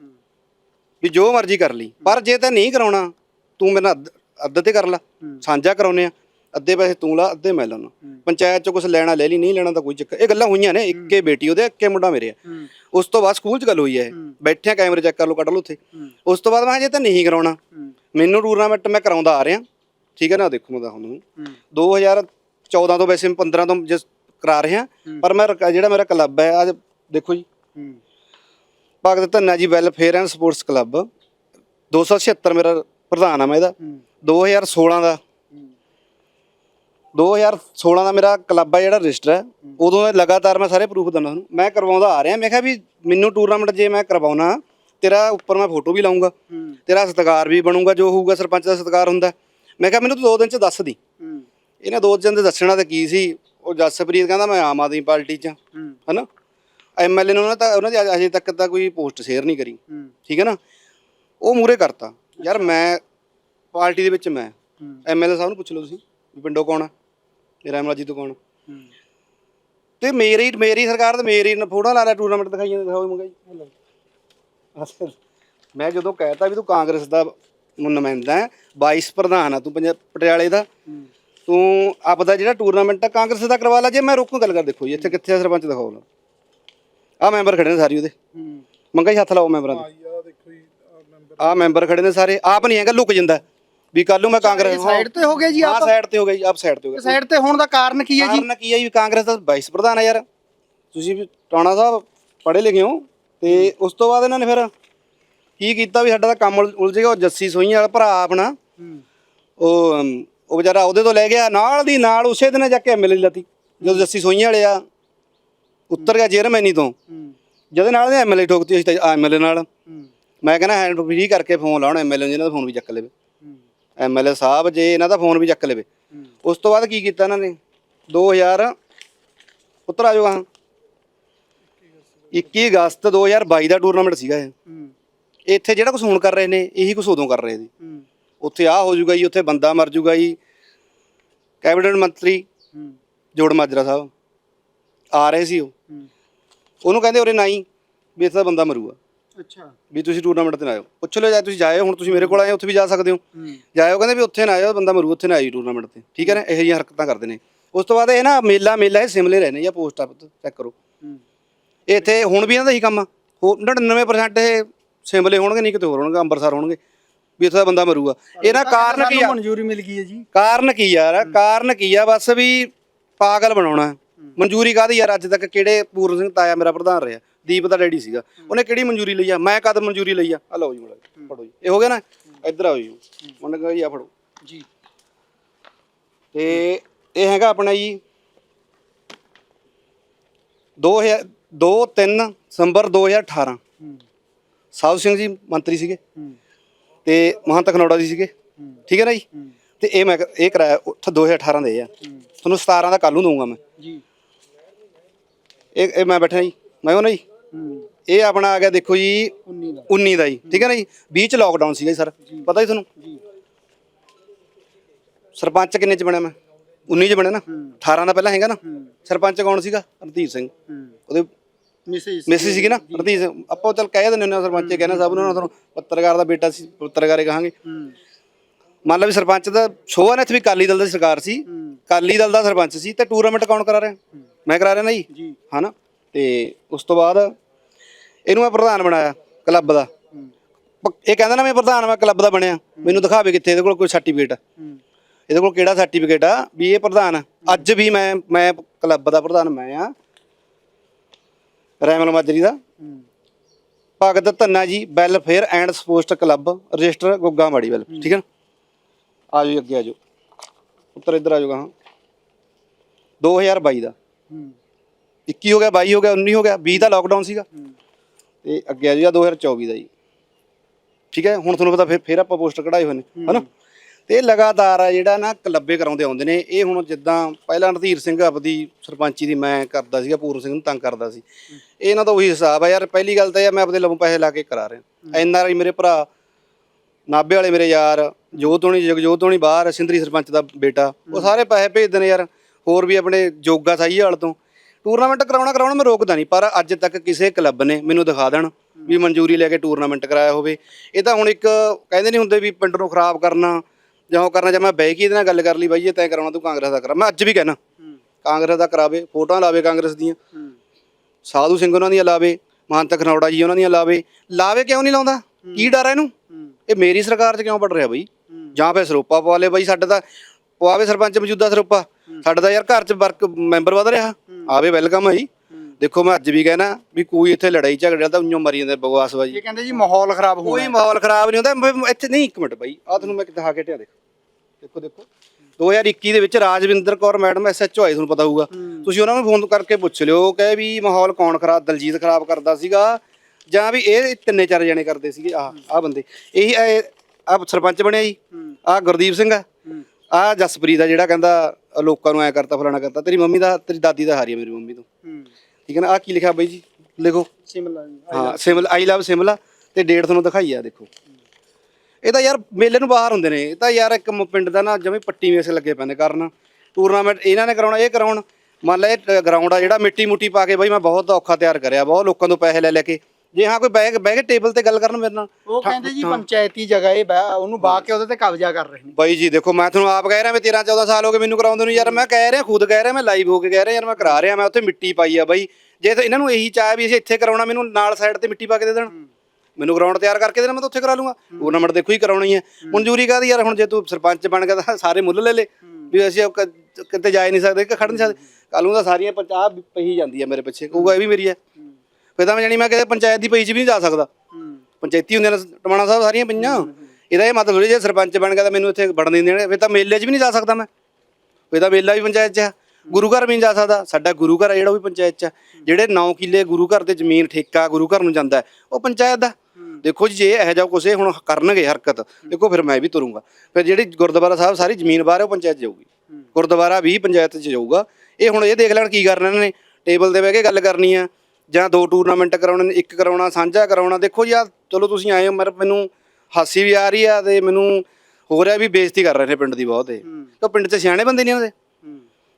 ਵੀ ਜੋ ਮਰਜ਼ੀ ਕਰ ਲਈ। ਪਰ ਜੇ ਤਾਂ ਨਹੀਂ ਕਰਾਉਣਾ ਤੂੰ ਮੇਰੇ ਨਾਲ ਅੱਧ- ਤੇ ਕਰ ਲੈ ਸਾਂਝਾ ਕਰਾਉਨੇ ਆ। ਅੱਧੇ ਪੈਸੇ ਤੂੰ ਲਾ ਅੱਧੇ ਮੈਂ ਲਾਉਣਾ ਪੰਚਾਇਤ ਚੋਂ ਕੁਝ ਲੈਣਾ ਲੈ ਲਈ ਨਹੀਂ ਲੈਣਾ ਤਾਂ ਕੋਈ ਚੱਕਰ ਇਹ ਗੱਲਾਂ ਹੋਈਆਂ ਨੇ ਇੱਕੇ ਬੇਟੀ ਉਹਦੇ ਇੱਕੇ ਮੁੰਡਾ ਮੇਰੇ ਆ। ਉਸ ਤੋਂ ਬਾਅਦ ਸਕੂਲ 'ਚ ਗੱਲ ਹੋਈ ਹੈ। ਬੈਠਿਆ ਕੈਮਰੇ ਚੈੱਕ ਕਰ ਲਓ ਕੱਢ ਲਓ ਉੱਥੇ। ਉਸ ਤੋਂ ਬਾਅਦ ਮੈਂ ਜੇ ਤਾਂ ਨਹੀਂ ਕਰਾਉਣਾ। ਮੈਨੂੰ ਟੂਰਨਾਮੈਂਟ ਮੈਂ ਕਰਾਉਂਦਾ ਆ ਰਿਹਾ। ਠੀਕ ਹੈ ਨਾ ਦੇਖੋ ਮੈਂ ਤੁਹਾਨੂੰ। 2014 ਤੋਂ ਵੈਸੇ 15 ਤੋਂ ਜਿਸ ਕਰਾ ਰਿਹਾ ਪਰ ਮੈਂ ਜਿਹੜਾ ਮੇਰਾ ਕਲੱਬ ਹੈ ਅੱਜ ਦੇਖੋ ਜੀ। ਭਗਤ Dhanna ji welfare and sports club. 276 ਮੇਰਾ ਪ੍ਰਧਾਨ ਆ ਮੈਂ ਇਹਦਾ। 2016 ਦਾ। 2016 ਦਾ ਮੇਰਾ ਕਲੱਬ ਆ ਜਿਹੜਾ ਰਜਿਸਟਰ ਹੈ ਉਦੋਂ ਦਾ ਲਗਾਤਾਰ ਮੈਂ ਸਾਰੇ ਪ੍ਰੂਫ ਦਿੰਦਾ ਤੁਹਾਨੂੰ ਮੈਂ ਕਰਵਾਉਂਦਾ ਆ ਰਿਹਾ। ਮੈਂ ਕਿਹਾ ਵੀ ਮੈਨੂੰ ਟੂਰਨਾਮੈਂਟ ਜੇ ਮੈਂ ਕਰਵਾਉਣਾ ਤੇਰਾ ਉੱਪਰ ਮੈਂ ਫੋਟੋ ਵੀ ਲਾਉਂਗਾ ਤੇਰਾ ਸਤਿਕਾਰ ਵੀ ਬਣੂਗਾ ਜੋ ਹੋਊਗਾ ਸਰਪੰਚ ਦਾ ਸਤਿਕਾਰ ਹੁੰਦਾ। ਮੈਂ ਕਿਹਾ ਮੈਨੂੰ ਤੂੰ ਦੋ ਦਿਨ ਚ ਦੱਸ ਦੀ। ਇਹਨੇ ਦੋ ਦਿਨ ਦੇ ਦੱਸਣਾ ਤੇ ਕੀ ਸੀ? ਉਹ ਜਸਪ੍ਰੀਤ ਕਹਿੰਦਾ ਮੈਂ ਆਮ ਆਦਮੀ ਪਾਰਟੀ 'ਚ ਹਾਂ, ਹੂੰ ਹਨਾ ਐਮਐਲਏ ਨੇ ਉਹਨਾਂ ਤਾਂ ਉਹਨਾਂ ਦੀ ਅਜੇ ਤੱਕ ਤਾਂ ਕੋਈ ਪੋਸਟ ਸ਼ੇਅਰ ਨਹੀਂ ਕਰੀ। ਠੀਕ ਹੈ ਨਾ? ਉਹ ਮੂਰੇ ਕਰਤਾ। ਯਾਰ ਮੈਂ ਪਾਰਟੀ ਦੇ ਵਿੱਚ ਮੈਂ। ਹੂੰ। ਐਮਐਲਏ ਸਾਹਿਬ ਨੂੰ ਪੁੱਛ ਲਓ ਤੁਸੀਂ ਵੀ ਪਿੰਡੋਂ ਕੌਣ ਆ? ਮੇਰਾ ਐਮਐਲਏ ਜੀ ਤੋਂ ਕੌਣ? ਹੂੰ। ਤੇ ਮੇਰੀ ਮੇਰੀ ਸਰਕਾਰ ਤੇ ਮੇਰੀ ਫੋਟੋ ਲਾ ਰਿਹਾ ਟੂਰਨਾਮੈਂਟ ਦਿਖਾਈਆਂ ਦਿਖਾਓ ਮੰਗਾਈ। ਅਸਲ ਮੈਂ ਜਦੋਂ ਕਹਿਤਾ ਵੀ ਤੂੰ ਕਾਂਗਰਸ ਦਾ ਨੁਮਾਇੰਦਾ ਹੈ ਵਾਈਸ ਪ੍ਰਧਾਨ ਆ ਤੂੰ ਪੰਜਾਬ ਪਟਿਆਲੇ ਦਾ। ਹੂੰ। ਤੂੰ ਆਪਦਾ ਜਿਹੜਾ ਟੂਰਨਾਮੈਂਟ ਆ ਕਾਂਗਰਸ ਦਾ ਕਰਵਾ ਲਾ ਜੇ ਮੈਂ ਰੋਕੂ ਗੱਲ ਕਰ ਦੇਖੋ ਜੀ ਇੱਥੇ ਕਿੱਥੇ ਆ ਸਰਪੰਚ ਦਿਖਾਓ ਲਾ ਆ ਮੈਂਬਰ ਖੜੇ ਨੇ ਸਾਰੇ ਉਹਦੇ। ਹੂੰ। ਮੰਗਾ ਹੱਥ ਲਾਓ ਮੈਂਬਰਾਂ ਦੇ। ਆ ਮੈਂਬਰ ਖੜੇ ਨੇ ਸਾਰੇ ਆਪ ਨਹੀਂ ਹੈਗਾ ਲੁਕ ਜਾਂਦਾ। ਵੀ ਕੱਲ ਨੂੰ ਮੈਂ ਕਾਂਗਰਸ ਸਾਈਡ ਤੇ ਹੋ ਗਏ ਜੀ ਆਪ? ਸਾਈਡ ਤੇ ਹੋ ਗਈ ਆਪ ਸਾਈਡ ਤੇ ਹੋ ਗਏ ਸਾਈਡ ਤੇ ਹੋਣ ਦਾ ਕਾਰਨ ਕੀ ਹੈ ਜੀ? ਕਾਰਨ ਕੀ ਹੈ ਜੀ? ਕਾਂਗਰਸ ਦਾ ਵਾਈਸ ਪ੍ਰਧਾਨ ਹੈ ਯਾਰ। ਤੁਸੀਂ ਵੀ ਟਾਣਾ ਸਾਹਿਬ ਪੜ੍ਹੇ ਲਿਖੇ ਹੋ ਤੇ ਉਸ ਤੋਂ ਬਾਅਦ ਇਹਨਾਂ ਨੇ ਫਿਰ ਕੀ ਕੀਤਾ ਵੀ ਸਾਡਾ ਤਾਂ ਕੰਮ ਉਲ- ਉਲਝੇਗਾ ਉਹ ਜੱਸੀ ਸੋਈਆਂ ਵਾਲਾ ਭਰਾ ਆਪਣਾ। ਉਹ ਉਹ ਵਿਚਾਰਾ ਉਹਦੇ ਤੋਂ ਲੈ ਗਿਆ ਨਾਲ ਦੀ ਨਾਲ ਉਸੇ ਦਿਨ ਜਾ ਕੇ ਐਮਐਲਏ ਲਾਤੀ। ਜਦੋਂ ਜੱਸੀ ਸੋਈਆਂ ਵਾਲੇ ਆ ਉੱਤਰ ਗਿਆ ਜੇਰਮੈਨੀ ਤੋਂ। ਜਿਹਦੇ ਨਾਲ ਦੇ ਐਮਐਲਏ ਠੋਕਤੀ ਅਸੀਂ ਤਾਂ ਐਮਐਲਏ ਨਾਲ। ਮੈਂ ਕਹਿੰਦਾ ਹੈਂਡ ਫ੍ਰੀ ਕਰਕੇ ਫੋਨ ਲਾਉਣ ਐਮਐਲਏ ਜਿਹਨਾਂ ਦਾ ਫੋਨ ਵੀ ਚੱਕ ਲਵੇ। ਐਮਐਲਏ ਸਾਹਿਬ ਜੇ ਇਹਨਾਂ ਦਾ ਫੋਨ ਵੀ ਚੱਕ ਲਵੇ। ਉਸ ਤੋਂ ਬਾਅਦ ਕੀ ਕੀਤਾ ਇਹਨਾਂ ਨੇ? 2000 ਉੱਤਰ ਆ ਜਾਓ ਹਾਂ 21 ਅਗਸਤ 2022 ਦਾ ਟੂਰਨਾਮੈਂਟ ਸੀਗਾ ਇਹ। ਇੱਥੇ ਜਿਹੜਾ ਕੁਝ ਹੁਣ ਕਰ ਰਹੇ ਨੇ ਇਹੀ ਕੁਝ ਉਦੋਂ ਕਰ ਰਹੇ ਸੀ। ਉੱਥੇ ਆ ਹੋ ਜਾਊਗਾ ਜੀ ਉੱਥੇ ਬੰਦਾ ਮਰ ਜਾਊਗਾ ਜੀ। ਕੈਬਨਿਟ ਮੰਤਰੀ ਜੋੜ ਮਾਜਰਾ ਸਾਹਿਬ। ਆ ਰਹੇ ਸੀ ਉਹ। ਉਹਨੂੰ ਕਹਿੰਦੇ ਉਰੇ ਨਹੀਂ ਵੀ ਇੱਥੇ ਤਾਂ ਬੰਦਾ ਮਰੂਗਾ। ਅੱਛਾ। ਵੀ ਤੁਸੀਂ ਟੂਰਨਾਮੈਂਟ ਤੇ ਨਾ ਆਇਓ। ਪੁੱਛ ਲਓ ਜਾਂ ਤੁਸੀਂ ਜਾਇਓ ਹੁਣ ਤੁਸੀਂ ਮੇਰੇ ਕੋਲ ਆਏ ਹੋ, ਉੱਥੇ ਵੀ ਜਾ ਸਕਦੇ ਹੋ। ਜਾਇਓ ਕਹਿੰਦੇ ਵੀ ਉੱਥੇ ਨਾ ਆਇਓ ਬੰਦਾ ਮਰੂ ਉੱਥੇ ਨਾ ਆਈ ਟੂਰਨਾਮੈਂਟ ਤੇ। ਠੀਕ ਹੈ ਨਾ? ਇਹੋ ਜਿਹੀਆਂ ਹਰਕਤਾਂ ਕਰਦੇ ਨੇ। ਉਸ ਤੋਂ ਬਾਅਦ ਇਹ ਨਾ ਮੇਲਾ ਮੇਲਾ ਇਹ ਸਿਮਲੇ ਰਹੇ ਨੇ ਜਾਂ ਪੋਸਟ ਆਪ ਚੈੱਕ ਕਰੋ। ਇਹ ਇੱਥੇ ਹੁਣ ਵੀ ਇਹਨਾਂ ਦਾ ਹੀ ਕੰਮ ਆ। ਹੋ 99% ਇਹ ਸਿਮਲੇ ਹੋਣਗੇ ਨਹੀਂ ਕਿਤੇ ਹੋਰ ਹੋਣਗੇ ਅੰਮ੍ਰਿਤਸਰ ਹੋਣਗੇ ਵੀ ਇੱਥੇ ਦਾ ਬੰਦਾ ਮਰੂਗਾ। ਇਹਨਾਂ ਕਾਰਨ ਕੀ ਆ? ਸਾਨੂੰ ਮਨਜ਼ੂਰੀ ਮਿਲ ਗਈ ਹੈ ਜੀ। ਕਾਰਨ ਕੀ ਯਾਰ? ਕਾਰਨ ਕੀ ਆ? ਬਸ ਵੀ ਪਾਗਲ ਬਣਾਉਣਾ। ਮਨਜ਼ੂਰੀ ਕਾਦੀ ਯਾਰ? ਅੱਜ ਤੱਕ ਕਿਹੜੇ ਪੂਰਨ ਸਿੰਘ ਤਾਇਆ ਮੇਰਾ ਪ੍ਰਧਾਨ ਰਿਹਾ। ਦੀਪ ਦਾ ਡੈਡੀ ਸੀਗਾ। ਉਹਨੇ ਕਿਹੜੀ ਮਨਜ਼ੂਰੀ ਲਈ ਆ? ਮੈਂ ਕਦ ਮਨਜ਼ੂਰੀ ਲਈ ਆ? ਆ ਲਓ ਜੀ ਮੁੰਡਾ ਫੜੋ ਜੀ। ਇਹ ਹੋ ਗਿਆ ਨਾ? ਇੱਧਰ ਆਓ ਜੀ। ਉਹਨੇ ਕਹਾ ਜੀ ਆ ਫੜੋ। ਜੀ। ਤੇ ਇਹ ਹੈਗਾ ਆਪਣਾ ਜੀ 2000 2 3 ਦਸੰਬਰ 2018 ਹੂੰ। ਸਾਧੂ ਸਿੰਘ ਜੀ ਮੰਤਰੀ ਸੀਗੇ। ਤੇ ਮਹੰਤ ਖਨੌੜਾ ਜੀ ਸੀਗੇ। ਠੀਕ ਹੈ ਨਾ ਜੀ? ਤੇ ਇਹ ਮੈਂ ਇਹ ਕਰਾਇਆ ਉੱਥੇ 2018 ਦੇ ਆ। ਤੁਹਾਨੂੰ 17 ਦਾ ਕੱਲ ਨੂੰ ਦਊਂਗਾ ਮੈਂ। ਜੀ। ਇਹ ਇਹ ਮੈਂ ਬੈਠਾ ਜੀ। ਮੈਂ ਉਹ ਨਾ ਜੀ ਹੂੰ ਇਹ ਆਪਣਾ ਆ ਗਿਆ ਦੇਖੋ ਜੀ 19 ਦਾ। 19 ਦਾ ਜੀ ਠੀਕ ਹੈ ਨਾ ਜੀ? 20 ਚ ਲੋਕਡਾਊਨ ਸੀਗਾ ਜੀ ਸਰ। ਪਤਾ ਜੀ ਤੁਹਾਨੂੰ? ਜੀ। ਸਰਪੰਚ ਕਿੰਨੇ ਚ ਬਣਿਆ ਮੈਂ? 19 ਚ ਬਣਿਆ ਨਾ? 18 ਦਾ ਪਹਿਲਾਂ ਹੈਗਾ ਨਾ? ਸਰਪੰਚ ਕੌਣ ਸੀਗਾ? ਰਣਧੀਰ ਸਿੰਘ। ਉਹਦੇ ਮਿਸੇਜ ਮਿਸੀ ਸੀਗੀ ਨਾ? ਰਣਧੀਰ ਸਿੰਘ। ਆਪਾਂ ਚੱਲ ਕਹਿ ਦਿੰਦੇ ਹਾਂ ਸਰਪੰਚ ਕਹਿੰਦੇ ਸਭ ਨੂੰ ਉਹਨਾਂ ਤੁਹਾਨੂੰ ਪੱਤਰਕਾਰ ਦਾ ਬੇਟਾ ਸੀ ਪੱਤਰਕਾਰੇ ਕਹਾਂਗੇ। ਮੰਨ ਲਓ ਵੀ ਸਰਪੰਚ ਦਾ ਸ਼ੋਅ ਨੇ ਇੱਥੇ ਵੀ ਕਾਲੀ ਦਲ ਦੀ ਸਰਕਾਰ ਸੀ। ਕਾਲੀ ਦਲ ਦਾ ਸਰਪੰਚ ਸੀ ਤੇ ਟੂਰਨਾਮੈਂਟ ਕੌਣ ਕਰਾ ਰਿਹਾ? ਮੈਂ ਕਰਾ ਰਿਹਾ ਨਾ ਜੀ? ਜੀ। ਹਨਾ? ਤੇ ਉਸ ਤੋਂ ਬਾਅਦ ਇਹਨੂੰ ਮੈਂ ਪ੍ਰਧਾਨ ਬਣਾਇਆ ਕਲੱਬ ਦਾ। ਇਹ ਕਹਿੰਦਾ ਨਾ ਮੈਂ ਪ੍ਰਧਾਨ ਮੈਂ ਕਲੱਬ ਦਾ ਬਣਿਆ। ਮੈਨੂੰ ਦਿਖਾਵੇ ਕਿੱਥੇ ਇਹਦੇ ਕੋਲ ਕੋਈ ਸਰਟੀਫਿਕੇਟ ਆ। ਇਹਦੇ ਕੋਲ ਕਿਹੜਾ ਸਰਟੀਫਿਕੇਟ ਆ? ਵੀ ਇਹ ਪ੍ਰਧਾਨ ਅੱਜ ਵੀ ਮੈਂ ਮੈਂ ਕਲੱਬ ਦਾ ਪ੍ਰਧਾਨ ਮੈਂ ਆ। ਰੈਮਲ ਮਾਜਰੀ ਦਾ। Bhagat Dhanna ji welfare and sports club register Gugga Mari ਵੱਲ। ਠੀਕ ਹੈ ਨਾ? ਆ ਜਾਓ ਅੱਗੇ ਆ ਜਾਓ। ਉੱਤਰ ਇੱਧਰ ਆ ਜਾਓ ਹਾਂ 2022 ਦਾ। ਹੂੰ। 21 ਹੋ ਗਿਆ 22 ਹੋ ਗਿਆ 19 ਹੋ ਗਿਆ 20 ਦਾ ਲਾਕਡਾਊਨ ਸੀਗਾ। ਤੇ ਅੱਗੇ ਆ ਜੀ 2024 ਦਾ ਜੀ। ਠੀਕ ਹੈ? ਹੁਣ ਤੁਹਾਨੂੰ ਪਤਾ ਫਿਰ ਫਿਰ ਆਪਾਂ ਪੋਸਟਰ ਕਢਾਏ ਹੋਏ ਨੇ ਹਨਾ? ਤੇ ਇਹ ਲਗਾਤਾਰ ਆ ਜਿਹੜਾ ਨਾ ਕਲੱਬੇ ਕਰਾਉਂਦੇ ਆਉਂਦੇ ਨੇ। ਇਹ ਹੁਣ ਜਿੱਦਾਂ ਪਹਿਲਾਂ ਰਣਧੀਰ ਸਿੰਘ ਆਪਦੀ ਸਰਪੰਚੀ ਦੀ ਮੈਂ ਕਰਦਾ ਸੀਗਾ ਪੂਰਨ ਸਿੰਘ ਨੂੰ ਤੰਗ ਕਰਦਾ ਸੀ। ਇਹ ਇਹਨਾਂ ਦਾ ਉਹੀ ਹਿਸਾਬ ਆ ਯਾਰ ਪਹਿਲੀ ਗੱਲ ਤਾਂ ਇਹ ਆ, ਮੈਂ ਆਪਦੇ ਲਵੋਂ ਪੈਸੇ ਲਾ ਕੇ ਕਰਾ ਰਿਹਾ। ਐਨ ਆਰ ਆਈ ਮੇਰੇ ਭਰਾ ਨਾਭੇ ਵਾਲੇ ਮੇਰੇ ਯਾਰ ਜੋਤ ਹੋਣੀ ਜਗਜੋਤ ਹੋਣੀ ਬਾਹਰ ਸਿੰਦਰੀ ਸਰਪੰਚ ਦਾ ਬੇਟਾ। ਉਹ ਸਾਰੇ ਪੈਸੇ ਭੇਜਦੇ ਨੇ ਯਾਰ। ਹੋਰ ਵੀ ਆਪਣੇ ਜੋਗਾ ਸਾਈ ਵਾਲ ਤੋਂ। ਟੂਰਨਾਮੈਂਟ ਕਰਾਉਣਾ ਕਰਾਉਣਾ ਮੈਂ ਰੋਕਦਾ ਨਹੀਂ ਪਰ ਅੱਜ ਤੱਕ ਕਿਸੇ ਕਲੱਬ ਨੇ ਮੈਨੂੰ ਦਿਖਾ ਦੇਣ ਵੀ ਮਨਜ਼ੂਰੀ ਲੈ ਕੇ ਟੂਰਨਾਮੈਂਟ ਕਰਾਇਆ ਹੋਵੇ। ਇਹ ਤਾਂ ਹੁਣ ਇੱਕ ਕਹਿੰਦੇ ਨਹੀਂ ਹੁੰਦੇ ਵੀ ਪਿੰਡ ਨੂੰ ਖਰਾਬ ਕਰਨਾ ਜਾਂ ਉਹ ਕਰਨਾ ਜਾਂ ਮੈਂ ਬਹਿ ਕੇ ਇਹਦੇ ਨਾਲ ਗੱਲ ਕਰ ਲਈ ਬਾਈ ਇਹ ਤੈਂ ਕਰਾਉਣਾ ਤੂੰ ਕਾਂਗਰਸ ਦਾ ਕਰਾ। ਮੈਂ ਅੱਜ ਵੀ ਕਹਿਣਾ ਕਾਂਗਰਸ ਦਾ ਕਰਾਵੇ ਫੋਟੋਆਂ ਲਾਵੇ ਕਾਂਗਰਸ ਦੀਆਂ। ਸਾਧੂ ਸਿੰਘ ਉਹਨਾਂ ਦੀਆਂ ਲਾਵੇ ਮਹੰਤ ਖਨੌੜਾ ਜੀ ਉਹਨਾਂ ਦੀਆਂ ਲਾਵੇ। ਲਾਵੇ ਕਿਉਂ ਨਹੀਂ ਲਾਉਂਦਾ? ਕੀ ਡਰ ਹੈ ਇਹਨੂੰ? ਇਹ ਮੇਰੀ ਸਰਕਾਰ 'ਚ ਕਿਉਂ ਪੜ ਰਿਹਾ ਬਈ। ਜਾਂ ਫਿਰ ਸਰੋਪਾ ਪਵਾ ਲੇ ਬਈ ਸਾਡਾ ਤਾਂ ਪਵਾਵੇ ਸਰਪੰਚ ਮੌਜੂਦਾ ਸਰੋਪਾ। ਸਾਡਾ ਤਾਂ ਯਾਰ ਘਰ 'ਚ ਵਰਕ ਮੈਂਬਰ ਵਧ ਰਿਹਾ। ਆਵੇ ਵੈਲਕਮ ਹੈ ਜੀ। ਦੇਖੋ ਮੈਂ ਅੱਜ ਵੀ ਕਹਿਣਾ ਵੀ ਕੋਈ ਇੱਥੇ ਲੜਾਈ ਝਗੜਾ ਤਾਂ ਉਈਓ ਮਰੀ ਜਾਂਦੇ ਬਗਵਾਸ ਬਾਜੀ। ਇਹ ਕਹਿੰਦੇ ਜੀ ਮਾਹੌਲ ਖਰਾਬ ਹੋ ਕੋਈ ਮਾਹੌਲ ਖਰਾਬ ਨਹੀਂ ਹੁੰਦਾ। ਇੱਥੇ ਨਹੀਂ ਇੱਕ ਮਿੰਟ ਬਾਈ। ਆ ਤੁਹਾਨੂੰ ਮੈਂ ਦਿਖਾ ਕੇ ਟਿਆ ਦੇਖੋ। ਦੇਖੋ ਦੇਖੋ। 2021 ਦੇ ਵਿੱਚ ਰਾਜਵਿੰਦਰ ਕੌਰ ਮੈਡਮ ਐਸਐਚਓ ਆਈ ਤੁਹਾਨੂੰ ਪਤਾ ਹੋਊਗਾ। ਤੁਸੀਂ ਉਹਨਾਂ ਨੂੰ ਫੋਨ ਕਰਕੇ ਪੁੱਛ ਲਿਓ ਕਿ ਵੀ ਮਾਹੌਲ ਕੌਣ ਖਰਾਬ ਦਲਜੀਤ ਖਰਾਬ ਕਰਦਾ ਸੀਗਾ। ਜਾਂ ਵੀ ਇਹ ਤਿੰਨੇ ਚਾਰ ਜਣੇ ਕਰਦੇ ਸੀਗੇ। ਆ ਆ ਬੰਦੇ। ਇਹੀ ਆ ਸਰਪੰਚ ਬਣਿਆ ਜੀ। ਆ ਗੁਰਦੀਪ ਸਿੰਘ ਆ। ਆ ਜਸਪ੍ਰੀਤ ਆ ਜਿਹੜਾ ਕਹਿੰਦਾ ਲੋਕਾਂ ਨੂੰ ਐ ਕਰਤਾ ਫਲਾਣਾ ਕਰਤਾ। ਤੇਰੀ ਮੰਮੀ ਦਾ ਤੇਰੀ ਦਾਦੀ ਦਾ ਹਾਰੀ ਹੈ ਮੇਰੀ ਮੰਮੀ ਤੋਂ। ਹੂੰ। ਠੀਕ ਹੈ ਨਾ? ਆ ਕੀ ਲਿਖਿਆ ਬਾਈ ਜੀ? ਲਿਖੋ। ਸਿਮਲਾ ਜੀ। ਹਾਂ ਸਿਮਲ ਆਈ ਲਵ ਸਿਮਲਾ ਤੇ ਡੇਟ ਤੁਹਾਨੂੰ ਦਿਖਾਈ ਆ ਦੇਖੋ। ਇਹ ਤਾਂ ਯਾਰ ਮੇਲੇ ਨੂੰ ਬਾਹਰ ਹੁੰਦੇ ਨੇ। ਇਹ ਤਾਂ ਯਾਰ ਇੱਕ ਮ- ਪਿੰਡ ਦਾ ਨਾ ਜਿਵੇਂ ਪੱਟੀ ਮੇਸ ਲੱਗੇ ਪੈਂਦੇ ਕਰਨ। ਟੂਰਨਾਮੈਂਟ ਇਹਨਾਂ ਨੇ ਕਰਾਉਣਾ ਇਹ ਕਰਾਉਣ। ਮੰਨ ਲੈ ਇਹ ਗਰਾਊਂਡ ਆ ਜਿਹੜਾ ਮਿੱਟੀ ਮੁੱਟੀ ਪਾ ਕੇ ਬਾਈ ਮੈਂ ਬਹੁਤ ਔਖਾ ਤਿਆਰ ਕਰਿਆ ਬਹੁਤ ਲੋਕਾਂ ਤੋਂ ਪੈਸੇ ਲੈ ਲੈ ਕੇ। ਜੇ ਹਾਂ ਕੋਈ ਬਹਿ ਕੇ ਟੇਬਲ ਤੇ ਗੱਲ ਕਰਨ ਮੇਰੇ ਨਾਲ। ਉਹ ਕਹਿੰਦੇ ਜੀ ਪੰਚਾਇਤੀ ਜਗ੍ਹਾ ਇਹ ਬਾ- ਉਹਨੂੰ ਬਾ ਕੇ ਉਹਦੇ ਤੇ ਕਬਜ਼ਾ ਕਰ ਰਹੇ ਨੇ। ਬਾਈ ਜੀ ਦੇਖੋ ਮੈਂ ਤੁਹਾਨੂੰ ਆਪ ਕਹਿ ਰਿਹਾ ਮੈਂ 13 14 ਸਾਲ ਹੋ ਗਏ ਮੈਨੂੰ ਕਰਾਉਂਦੇ ਨੂੰ। ਯਾਰ ਮੈਂ ਕਹਿ ਰਿਹਾ ਖੁਦ ਕਹਿ ਰਿਹਾ ਮੈਂ ਲਾਈਵ ਹੋ ਕੇ ਕਹਿ ਰਿਹਾ ਯਾਰ ਮੈਂ ਕਰਾ ਰਿਹਾ ਮੈਂ ਉੱਥੇ ਮਿੱਟੀ ਪਾਈ ਆ ਬਾਈ। ਜੇ ਤਾਂ ਇਹਨਾਂ ਨੂੰ ਇਹੀ ਚਾਹ ਵੀ ਅਸੀਂ ਇੱਥੇ ਕਰਾਉਣਾ ਮੈਨੂੰ ਨਾਲ ਸਾਈਡ ਤੇ ਮਿੱਟੀ ਪਾ ਕੇ ਦੇ ਦੇਣ। ਮੈਨੂੰ ਗਰਾਊਂਡ ਤਿਆਰ ਕਰਕੇ ਦੇਣਾ ਮੈਂ ਤਾਂ ਉੱਥੇ ਕਰਾ ਲੂੰਗਾ। ਟੂਰਨਾਮੈਂਟ ਦੇਖੋ ਹੀ ਕਰਾਉਣੀ ਹੈ। ਮਨਜ਼ੂਰੀ ਕਾਦੀ ਯਾਰ ਹੁਣ ਜੇ ਤੂੰ ਸਰਪੰਚ ਬਣ ਗਿਆ ਤਾਂ ਸਾਰੇ ਮੁੱਲ ਲੈ ਲੈ। ਵੀ ਅਸੀਂ ਕ- ਕਿਤੇ ਜਾ ਹੀ ਨਹੀਂ ਸਕਦੇ ਕਿ ਖੜ ਨਹੀਂ ਸਕਦੇ। ਕੱਲ ਨੂੰ ਤਾਂ ਸਾਰੀਆਂ ਪੰਜਾਬ ਪਈ ਜਾਂਦੀ ਹੈ ਮੇਰੇ ਪਿੱਛੇ। ਕਹੂਗਾ ਇਹ ਵੀ ਮੇਰੀ ਹੈ। ਫਿਰ ਤਾਂ ਮੈਂ ਜਾਣੀ ਮੈਂ ਕਿਸੇ ਪੰਚਾਇਤ ਦੀ ਪਈ 'ਚ ਵੀ ਨਹੀਂ ਜਾ ਸਕਦਾ। ਪੰਚਾਇਤੀ ਹੁੰਦੀਆਂ ਨੇ, ਟਮਾਣਾ ਸਾਹਿਬ ਸਾਰੀਆਂ ਪਈਆਂ। ਇਹਦਾ ਇਹ ਮਤਲਬ ਜੇ ਸਰਪੰਚ ਬਣ ਗਿਆ ਤਾਂ ਮੈਨੂੰ ਇੱਥੇ ਵੜਨ ਨਹੀਂ ਦੇਣੇ। ਫਿਰ ਤਾਂ ਮੇਲੇ 'ਚ ਵੀ ਨਹੀਂ ਜਾ ਸਕਦਾ ਮੈਂ। ਫਿਰ ਤਾਂ ਮੇਲਾ ਵੀ ਪੰਚਾਇਤ 'ਚ ਆ। ਗੁਰੂ ਘਰ ਵੀ ਨਹੀਂ ਜਾ ਸਕਦਾ। ਸਾਡਾ ਗੁਰੂ ਘਰ ਆ ਜਿਹੜਾ ਉਹ ਵੀ ਪੰਚਾਇਤ 'ਚ ਆ। ਜਿਹੜੇ 9 ਕਿੱਲੇ ਗੁਰੂ ਘਰ ਦੇ ਜ਼ਮੀਨ ਠੇਕਾ ਗੁਰੂ ਘਰ ਨੂੰ ਜਾਂਦਾ ਉਹ ਪੰਚਾਇਤ ਦਾ। ਦੇਖੋ ਜੀ, ਜੇ ਇਹੋ ਜਿਹਾ ਕੁਛ ਹੁਣ ਕਰਨਗੇ ਹਰਕਤ, ਦੇਖੋ ਫਿਰ ਮੈਂ ਵੀ ਤੁਰੂੰਗਾ। ਫਿਰ ਜਿਹੜੀ ਗੁਰਦੁਆਰਾ ਸਾਹਿਬ ਸਾਰੀ ਜ਼ਮੀਨ ਬਾਹਰ ਉਹ ਪੰਚਾਇਤ ਜਾਊਗੀ। ਗੁਰਦੁਆਰਾ ਵੀ ਪੰਚਾਇਤ 'ਚ ਜਾਊਗਾ। ਇਹ ਹੁਣ ਇਹ ਦੇਖ ਲੈਣ ਕੀ ਕਰਨਾ ਇਹਨਾਂ ਨੇ। ਟੇਬਲ ਤੇ ਬਹਿ ਕੇ ਗੱਲ ਕਰਨੀ ਆ। ਜਾਂ ਦੋ ਟੂਰਨਾਮੈਂਟ ਕਰਾਉਣੇ ਨੇ ਇੱਕ ਕਰਾਉਣਾ ਸਾਂਝਾ ਕਰਾਉਣਾ ਦੇਖੋ ਆ ਚਲੋ ਤੁਸੀਂ ਆਏ ਹੋ ਮਰ ਮੈਨੂੰ ਹਾਸੀ ਵੀ ਆ ਰਹੀ ਆ ਤੇ ਮੈਨੂੰ ਹੋ ਰਿਹਾ ਵੀ ਬੇਇੱਜ਼ਤੀ ਕਰ ਰਹੇ ਨੇ ਪਿੰਡ ਦੀ ਬਹੁਤ ਇਹ। ਤਾਂ ਪਿੰਡ 'ਚ ਸਿਆਣੇ ਬੰਦੇ ਨਹੀਂ ਇਹਨਾਂ ਦੇ?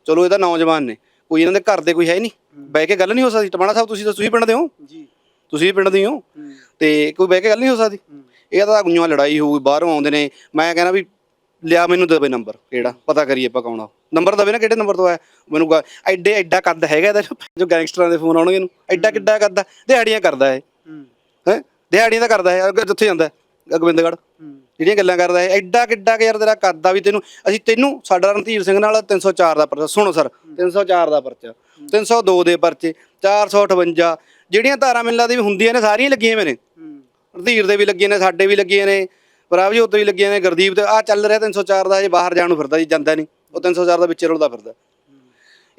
ਚਲੋ ਇਹ ਤਾਂ ਨੌਜਵਾਨ ਨੇ ਕੋਈ ਇਹਨਾਂ ਦੇ ਘਰ ਦੇ ਕੋਈ ਹੈ ਨਹੀਂ। ਬਹਿ ਕੇ ਗੱਲ ਨਹੀਂ ਹੋ ਸਕਦੀ। ਟਮਾਣਾ ਸਾਹਿਬ ਤੁਸੀਂ ਤਾਂ ਤੁਸੀਂ ਪਿੰਡ ਦੇ ਹੋ? ਜੀ। ਤੁਸੀਂ ਵੀ ਪਿੰਡ ਦੇ ਹੀ ਤੇ ਕੋਈ ਬਹਿ ਕੇ ਗੱਲ ਨਹੀਂ ਹੋ ਸਕਦੀ? ਇਹ ਤਾਂ ਗੁੰਨਿਆਂ ਲੜਾਈ ਹੋਊਗੀ ਬਾਹਰੋਂ ਆਉਂਦੇ ਨੇ। ਮੈਂ ਕਹਿੰਦਾ ਵੀ ਲਿਆ ਮੈਨੂੰ ਦੇਵੇ ਨੰਬਰ ਕਿਹੜਾ? ਪਤਾ ਕਰੀਏ ਆਪਾਂ ਕੌਣ ਆ ਨੰਬਰ ਦਵੇ ਨਾ ਕਿਹੜੇ ਨੰਬਰ ਤੋਂ ਆਇਆ? ਮੈਨੂੰ ਗਾ- ਐਡੇ ਐਡਾ ਕੱਦ ਹੈਗਾ ਇਹਦਾ ਜੋ ਗੈਂਗਸਟਰਾਂ ਦੇ ਫੋਨ ਆਉਣਗੇ ਇਹਨੂੰ। ਐਡਾ ਕਿੱਡਾ ਆ? ਦਿਹਾੜੀਆਂ ਕਰਦਾ ਇਹ। ਹੈ। ਦਿਹਾੜੀਆਂ ਤਾਂ ਕਰਦਾ ਹੈ ਅੱਗੇ ਜਿੱਥੇ ਜਾਂਦਾ ਹੈ, ਗੋਬਿੰਦਗੜ੍ਹ ਜਿਹੜੀਆਂ ਗੱਲਾਂ ਕਰਦਾ ਹੈ ਐਡਾ ਕਿੱਡਾ ਕਿ ਯਾਰ ਤੇਰਾ ਆ ਵੀ ਤੈਨੂੰ ਅਸੀਂ ਤੈਨੂੰ ਸਾਡਾ ਰਣਧੀਰ ਸਿੰਘ ਨਾਲ 304 ਦਾ ਪਰਚਾ ਸੁਣੋ ਸਰ 304 ਦਾ ਪਰਚਾ 302 ਦੇ ਪਰਚੇ 458 ਜਿਹੜੀਆਂ ਧਾਰਾਂ ਮਿਲਾਂ ਦੀ ਵੀ ਹੁੰਦੀਆਂ ਨੇ ਸਾਰੀਆਂ ਲੱਗੀਆਂ ਮੇਰੇ ਰਣਧੀਰ ਦੇ ਵੀ ਲੱਗੀਆਂ ਨੇ ਸਾਡੇ ਵੀ ਲੱਗੀਆਂ ਨੇ ਪ੍ਰਭਜੋਤ ਵੀ ਲੱਗੀਆਂ ਨੇ ਗੁਰਦੀਪ ਤੇ ਆ ਚੱਲ ਰਿਹਾ 304 ਦਾ ਜੇ ਬਾਹਰ ਜਾਣ ਨੂੰ ਫਿਰਦਾ ਜੀ ਜਾਂਦਾ ਨਹੀਂ। ਉਹ 304 ਦਾ ਵਿੱਚ ਰੁਲਦਾ ਫਿਰਦਾ।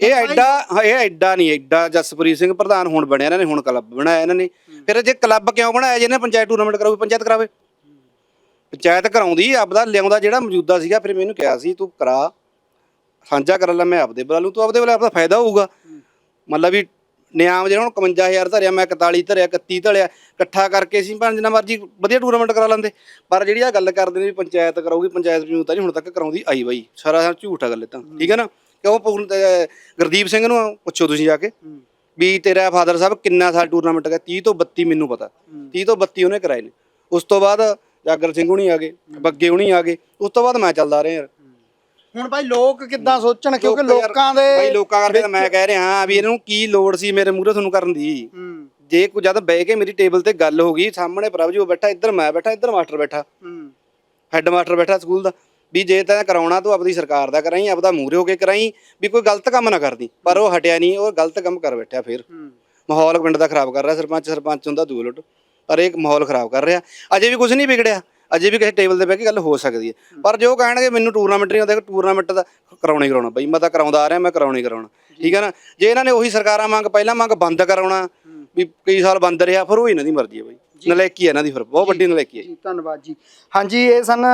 ਇਹ ਐਡਾ ਹਾਂ, ਇਹ ਐਡਾ ਨਹੀਂ ਐਡਾ ਜਸਪ੍ਰੀਤ ਸਿੰਘ ਪ੍ਰਧਾਨ ਹੁਣ ਬਣਿਆ ਇਹਨਾਂ ਨੇ ਹੁਣ ਕਲੱਬ ਬਣਾਇਆ ਇਹਨਾਂ ਨੇ। ਫਿਰ ਜੇ ਕਲੱਬ ਕਿਉਂ ਬਣਾਇਆ ਜੇ ਇਹਨੇ ਪੰਚਾਇਤ ਟੂਰਨਾਮੈਂਟ ਕਰਾਉ ਪੰਚਾਇਤ ਕਰਾਵੇ। ਪੰਚਾਇਤ ਕਰਾਉਂਦੀ ਆਪਦਾ ਲਿਆਉਂਦਾ ਜਿਹੜਾ ਮੌਜੂਦਾ ਸੀਗਾ ਫਿਰ ਮੈਨੂੰ ਕਿਹਾ ਸੀ ਤੂੰ ਕਰਾ ਸਾਂਝਾ ਕਰ ਲੈ ਮੈਂ ਆਪਦੇ ਬੁਲਾ ਲੂੰ ਤੂੰ ਆਪਦੇ ਬੁਲਾ ਆਪਦਾ ਫਾਇਦਾ ਹੋਊਗਾ। ਮਤਲਬ ਵੀ ਨਿਆਮ ਜਿਹੜਾ ਹੁਣ 51000 ਧਰਿਆ ਮੈਂ 41 ਧਰਿਆ 31 ਧਰਿਆ ਇਕੱਠਾ ਕਰਕੇ ਸੀ ਭਾਵੇਂ ਜਿੰਨਾ ਮਰਜ਼ੀ ਵਧੀਆ ਟੂਰਨਾਮੈਂਟ ਕਰਾ ਲੈਂਦੇ। ਪਰ ਜਿਹੜੀ ਆ ਗੱਲ ਕਰਦੇ ਨੇ ਵੀ ਪੰਚਾਇਤ ਕਰਾਊਗੀ ਪੰਚਾਇਤ ਨੂੰ ਤਾਂ ਨਹੀਂ ਹੁਣ ਤੱਕ ਕਰਾਉਂਦੀ ਆਈ ਬਾਈ। ਸਾਰਾ ਸਾਰਾ ਝੂਠ ਆ ਗੱਲ ਤਾਂ। ਠੀਕ ਹੈ ਨਾ? ਕਿਉਂ? ਗੁਰਦੀਪ ਸਿੰਘ ਨੂੰ ਪੁੱਛੋ ਤੁਸੀਂ ਜਾ ਕੇ। ਵੀ ਤੇਰਾ ਫਾਦਰ ਸਾਹਿਬ ਕਿੰਨਾ ਸਾਲ ਟੂਰਨਾਮੈਂਟ ਕਰਿਆ? 30 ਤੋਂ 32 ਮੈਨੂੰ ਪਤਾ। 30 ਤੋਂ 32 ਉਹਨੇ ਕਰਾਏ ਨੇ। ਉਸ ਤੋਂ ਬਾਅਦ ਜਾਗਰ ਸਿੰਘ ਹੁਣੀ ਆ ਗਏ ਬੱਗੇ ਹੁਣੀ ਆ ਗਏ। ਉਸ ਤੋਂ ਬਾਅਦ ਮੈਂ ਚੱਲਦਾ ਰਿਹਾ ਯਾਰ। ਹੁਣ ਭਾਈ ਲੋਕ ਕਿੱਦਾਂ ਸੋਚਣ? ਕਿਉਂਕਿ ਲੋਕ ਦੇ ਬਾਈ ਲੋਕਾਂ ਕਰਕੇ ਤਾਂ ਮੈਂ ਕਹਿ ਰਿਹਾ ਵੀ ਇਹਨੂੰ ਕੀ ਲੋੜ ਸੀ ਮੇਰੇ ਮੂਹਰੇ ਤੁਹਾਨੂੰ ਕਰਨ ਦੀ। ਹੂੰ। ਜੇ ਕੋਈ ਜਦ ਬਹਿ ਕੇ ਮੇਰੀ ਟੇਬਲ ਤੇ ਗੱਲ ਹੋ ਗਈ ਸਾਹਮਣੇ ਪ੍ਰਭਜੋਤ ਬੈਠਾ ਇੱਧਰ ਮੈਂ ਬੈਠਾ ਇੱਧਰ ਮਾਸਟਰ ਬੈਠਾ। ਹੂੰ। ਹੈੱਡ ਮਾਸਟਰ ਬੈਠਾ ਸਕੂਲ ਦਾ। ਵੀ ਜੇ ਤਾਂ ਕਰਾਉਣਾ ਤੂੰ ਆਪਣੀ ਸਰਕਾਰ ਦਾ ਕਰਾਈ ਆਪਦਾ ਮੂਹਰੇ ਹੋ ਕੇ ਕਰਾਈ ਵੀ ਕੋਈ ਗਲਤ ਕੰਮ ਨਾ ਕਰਦੀ। ਪਰ ਉਹ ਹਟਿਆ ਨਹੀਂ ਉਹ ਗਲਤ ਕੰਮ ਕਰ ਬੈਠਿਆ ਫਿਰ। ਹੂੰ। ਮਾਹੌਲ ਪਿੰਡ ਦਾ ਖਰਾਬ ਕਰ ਰਿਹਾ ਸਰਪੰਚ ਸਰਪੰਚ ਹੁੰਦਾ ਦੂ ਉਲਟ ਪਰ ਇਹ ਮਾਹੌਲ ਖਰਾਬ ਕਰ ਰਿਹਾ। ਅਜੇ ਵੀ ਕੁਝ ਨਹੀਂ ਵਿਗੜਿਆ। ਅਜੇ ਵੀ ਕਿਸੇ ਟੇਬਲ ਤੇ ਬਹਿ ਕੇ ਗੱਲ ਹੋ ਸਕਦੀ ਹੈ। ਪਰ ਜੋ ਕਹਿਣਗੇ ਮੈਨੂੰ ਟੂਰਨਾਮੈਂਟ ਨਹੀਂ ਆਉਂਦਾ ਟੂਰਨਾਮੈਂਟ ਦਾ ਕਰਾਉਣਾ ਕਰਾਉਣਾ। ਬਈ ਮੈਂ ਤਾਂ ਕਰਾਉਂਦਾ ਆ ਰਿਹਾ ਮੈਂ ਕਰਾਉਣਾ ਕਰਾਉਣਾ। ਠੀਕ ਹੈ ਨਾ? ਜੇ ਇਹਨਾਂ ਨੇ ਉਹੀ ਸਰਕਾਰਾਂ ਮੰਗ ਪਹਿਲਾਂ ਮੰਗ ਬੰਦ ਕਰਾਉਣਾ ਵੀ ਕਈ ਸਾਲ ਬੰਦ ਰਿਹਾ ਫਿਰ ਉਹ ਇਹਨਾਂ ਦੀ ਮਰਜ਼ੀ ਹੈ ਬਈ। ਨਲਾਇਕੀ ਹੈ ਇਹਨਾਂ ਦੀ ਫਿਰ ਬਹੁਤ ਵੱਡੀ ਨਲਾਇਕੀ ਹੈ ਜੀ। ਧੰਨਵਾਦ ਜੀ। ਹਾਂਜੀ ਇਹ ਸਨ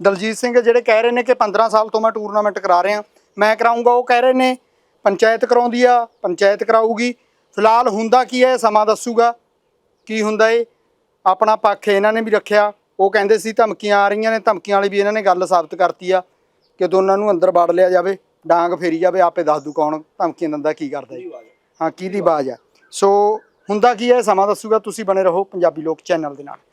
ਦਲਜੀਤ ਸਿੰਘ ਜਿਹੜੇ ਕਹਿ ਰਹੇ ਨੇ ਕਿ 15 ਸਾਲ ਤੋਂ ਮੈਂ ਟੂਰਨਾਮੈਂਟ ਕਰਾ ਰਿਹਾ ਮੈਂ ਕਰਾਉਂਗਾ ਉਹ ਕਹਿ ਰਹੇ ਨੇ ਪੰਚਾਇਤ ਕਰਾਉਂਦੀ ਆ ਪੰਚਾਇਤ ਕਰਾਊਗੀ। ਫਿਲਹਾਲ ਹੁੰਦਾ ਕੀ ਹੈ ਸਮਾਂ ਦੱਸੂਗਾ ਕੀ ਹੁੰਦਾ ਏ। ਆਪਣਾ ਪੱਖ ਇਹਨਾਂ ਨੇ ਵੀ ਰੱਖਿਆ। ਉਹ ਕਹਿੰਦੇ ਸੀ ਧਮਕੀਆਂ ਆ ਰਹੀਆਂ ਨੇ, ਧਮਕੀਆਂ ਵਾਲੀ ਵੀ ਇਹਨਾਂ ਨੇ ਗੱਲ ਸਾਬਤ ਕਰਤੀ ਆ ਕਿ ਦੋਨਾਂ ਨੂੰ ਅੰਦਰ ਵੜ ਲਿਆ ਜਾਵੇ, ਡਾਂਗ ਫੇਰੀ ਜਾਵੇ, ਆਪੇ ਦੱਸ ਦੂ ਕੌਣ ਧਮਕੀਆਂ ਦਿੰਦਾ, ਕੀ ਕਰਦਾ ਜੀ। ਹਾਂ ਕਿਹਦੀ ਬਾਜ਼ ਆ। ਸੋ, ਹੁੰਦਾ ਕੀ ਹੈ ਸਮਾਂ ਦੱਸੂਗਾ, ਤੁਸੀਂ ਬਣੇ ਰਹੋ ਪੰਜਾਬੀ ਲੋਕ ਚੈਨਲ ਦੇ ਨਾਲ।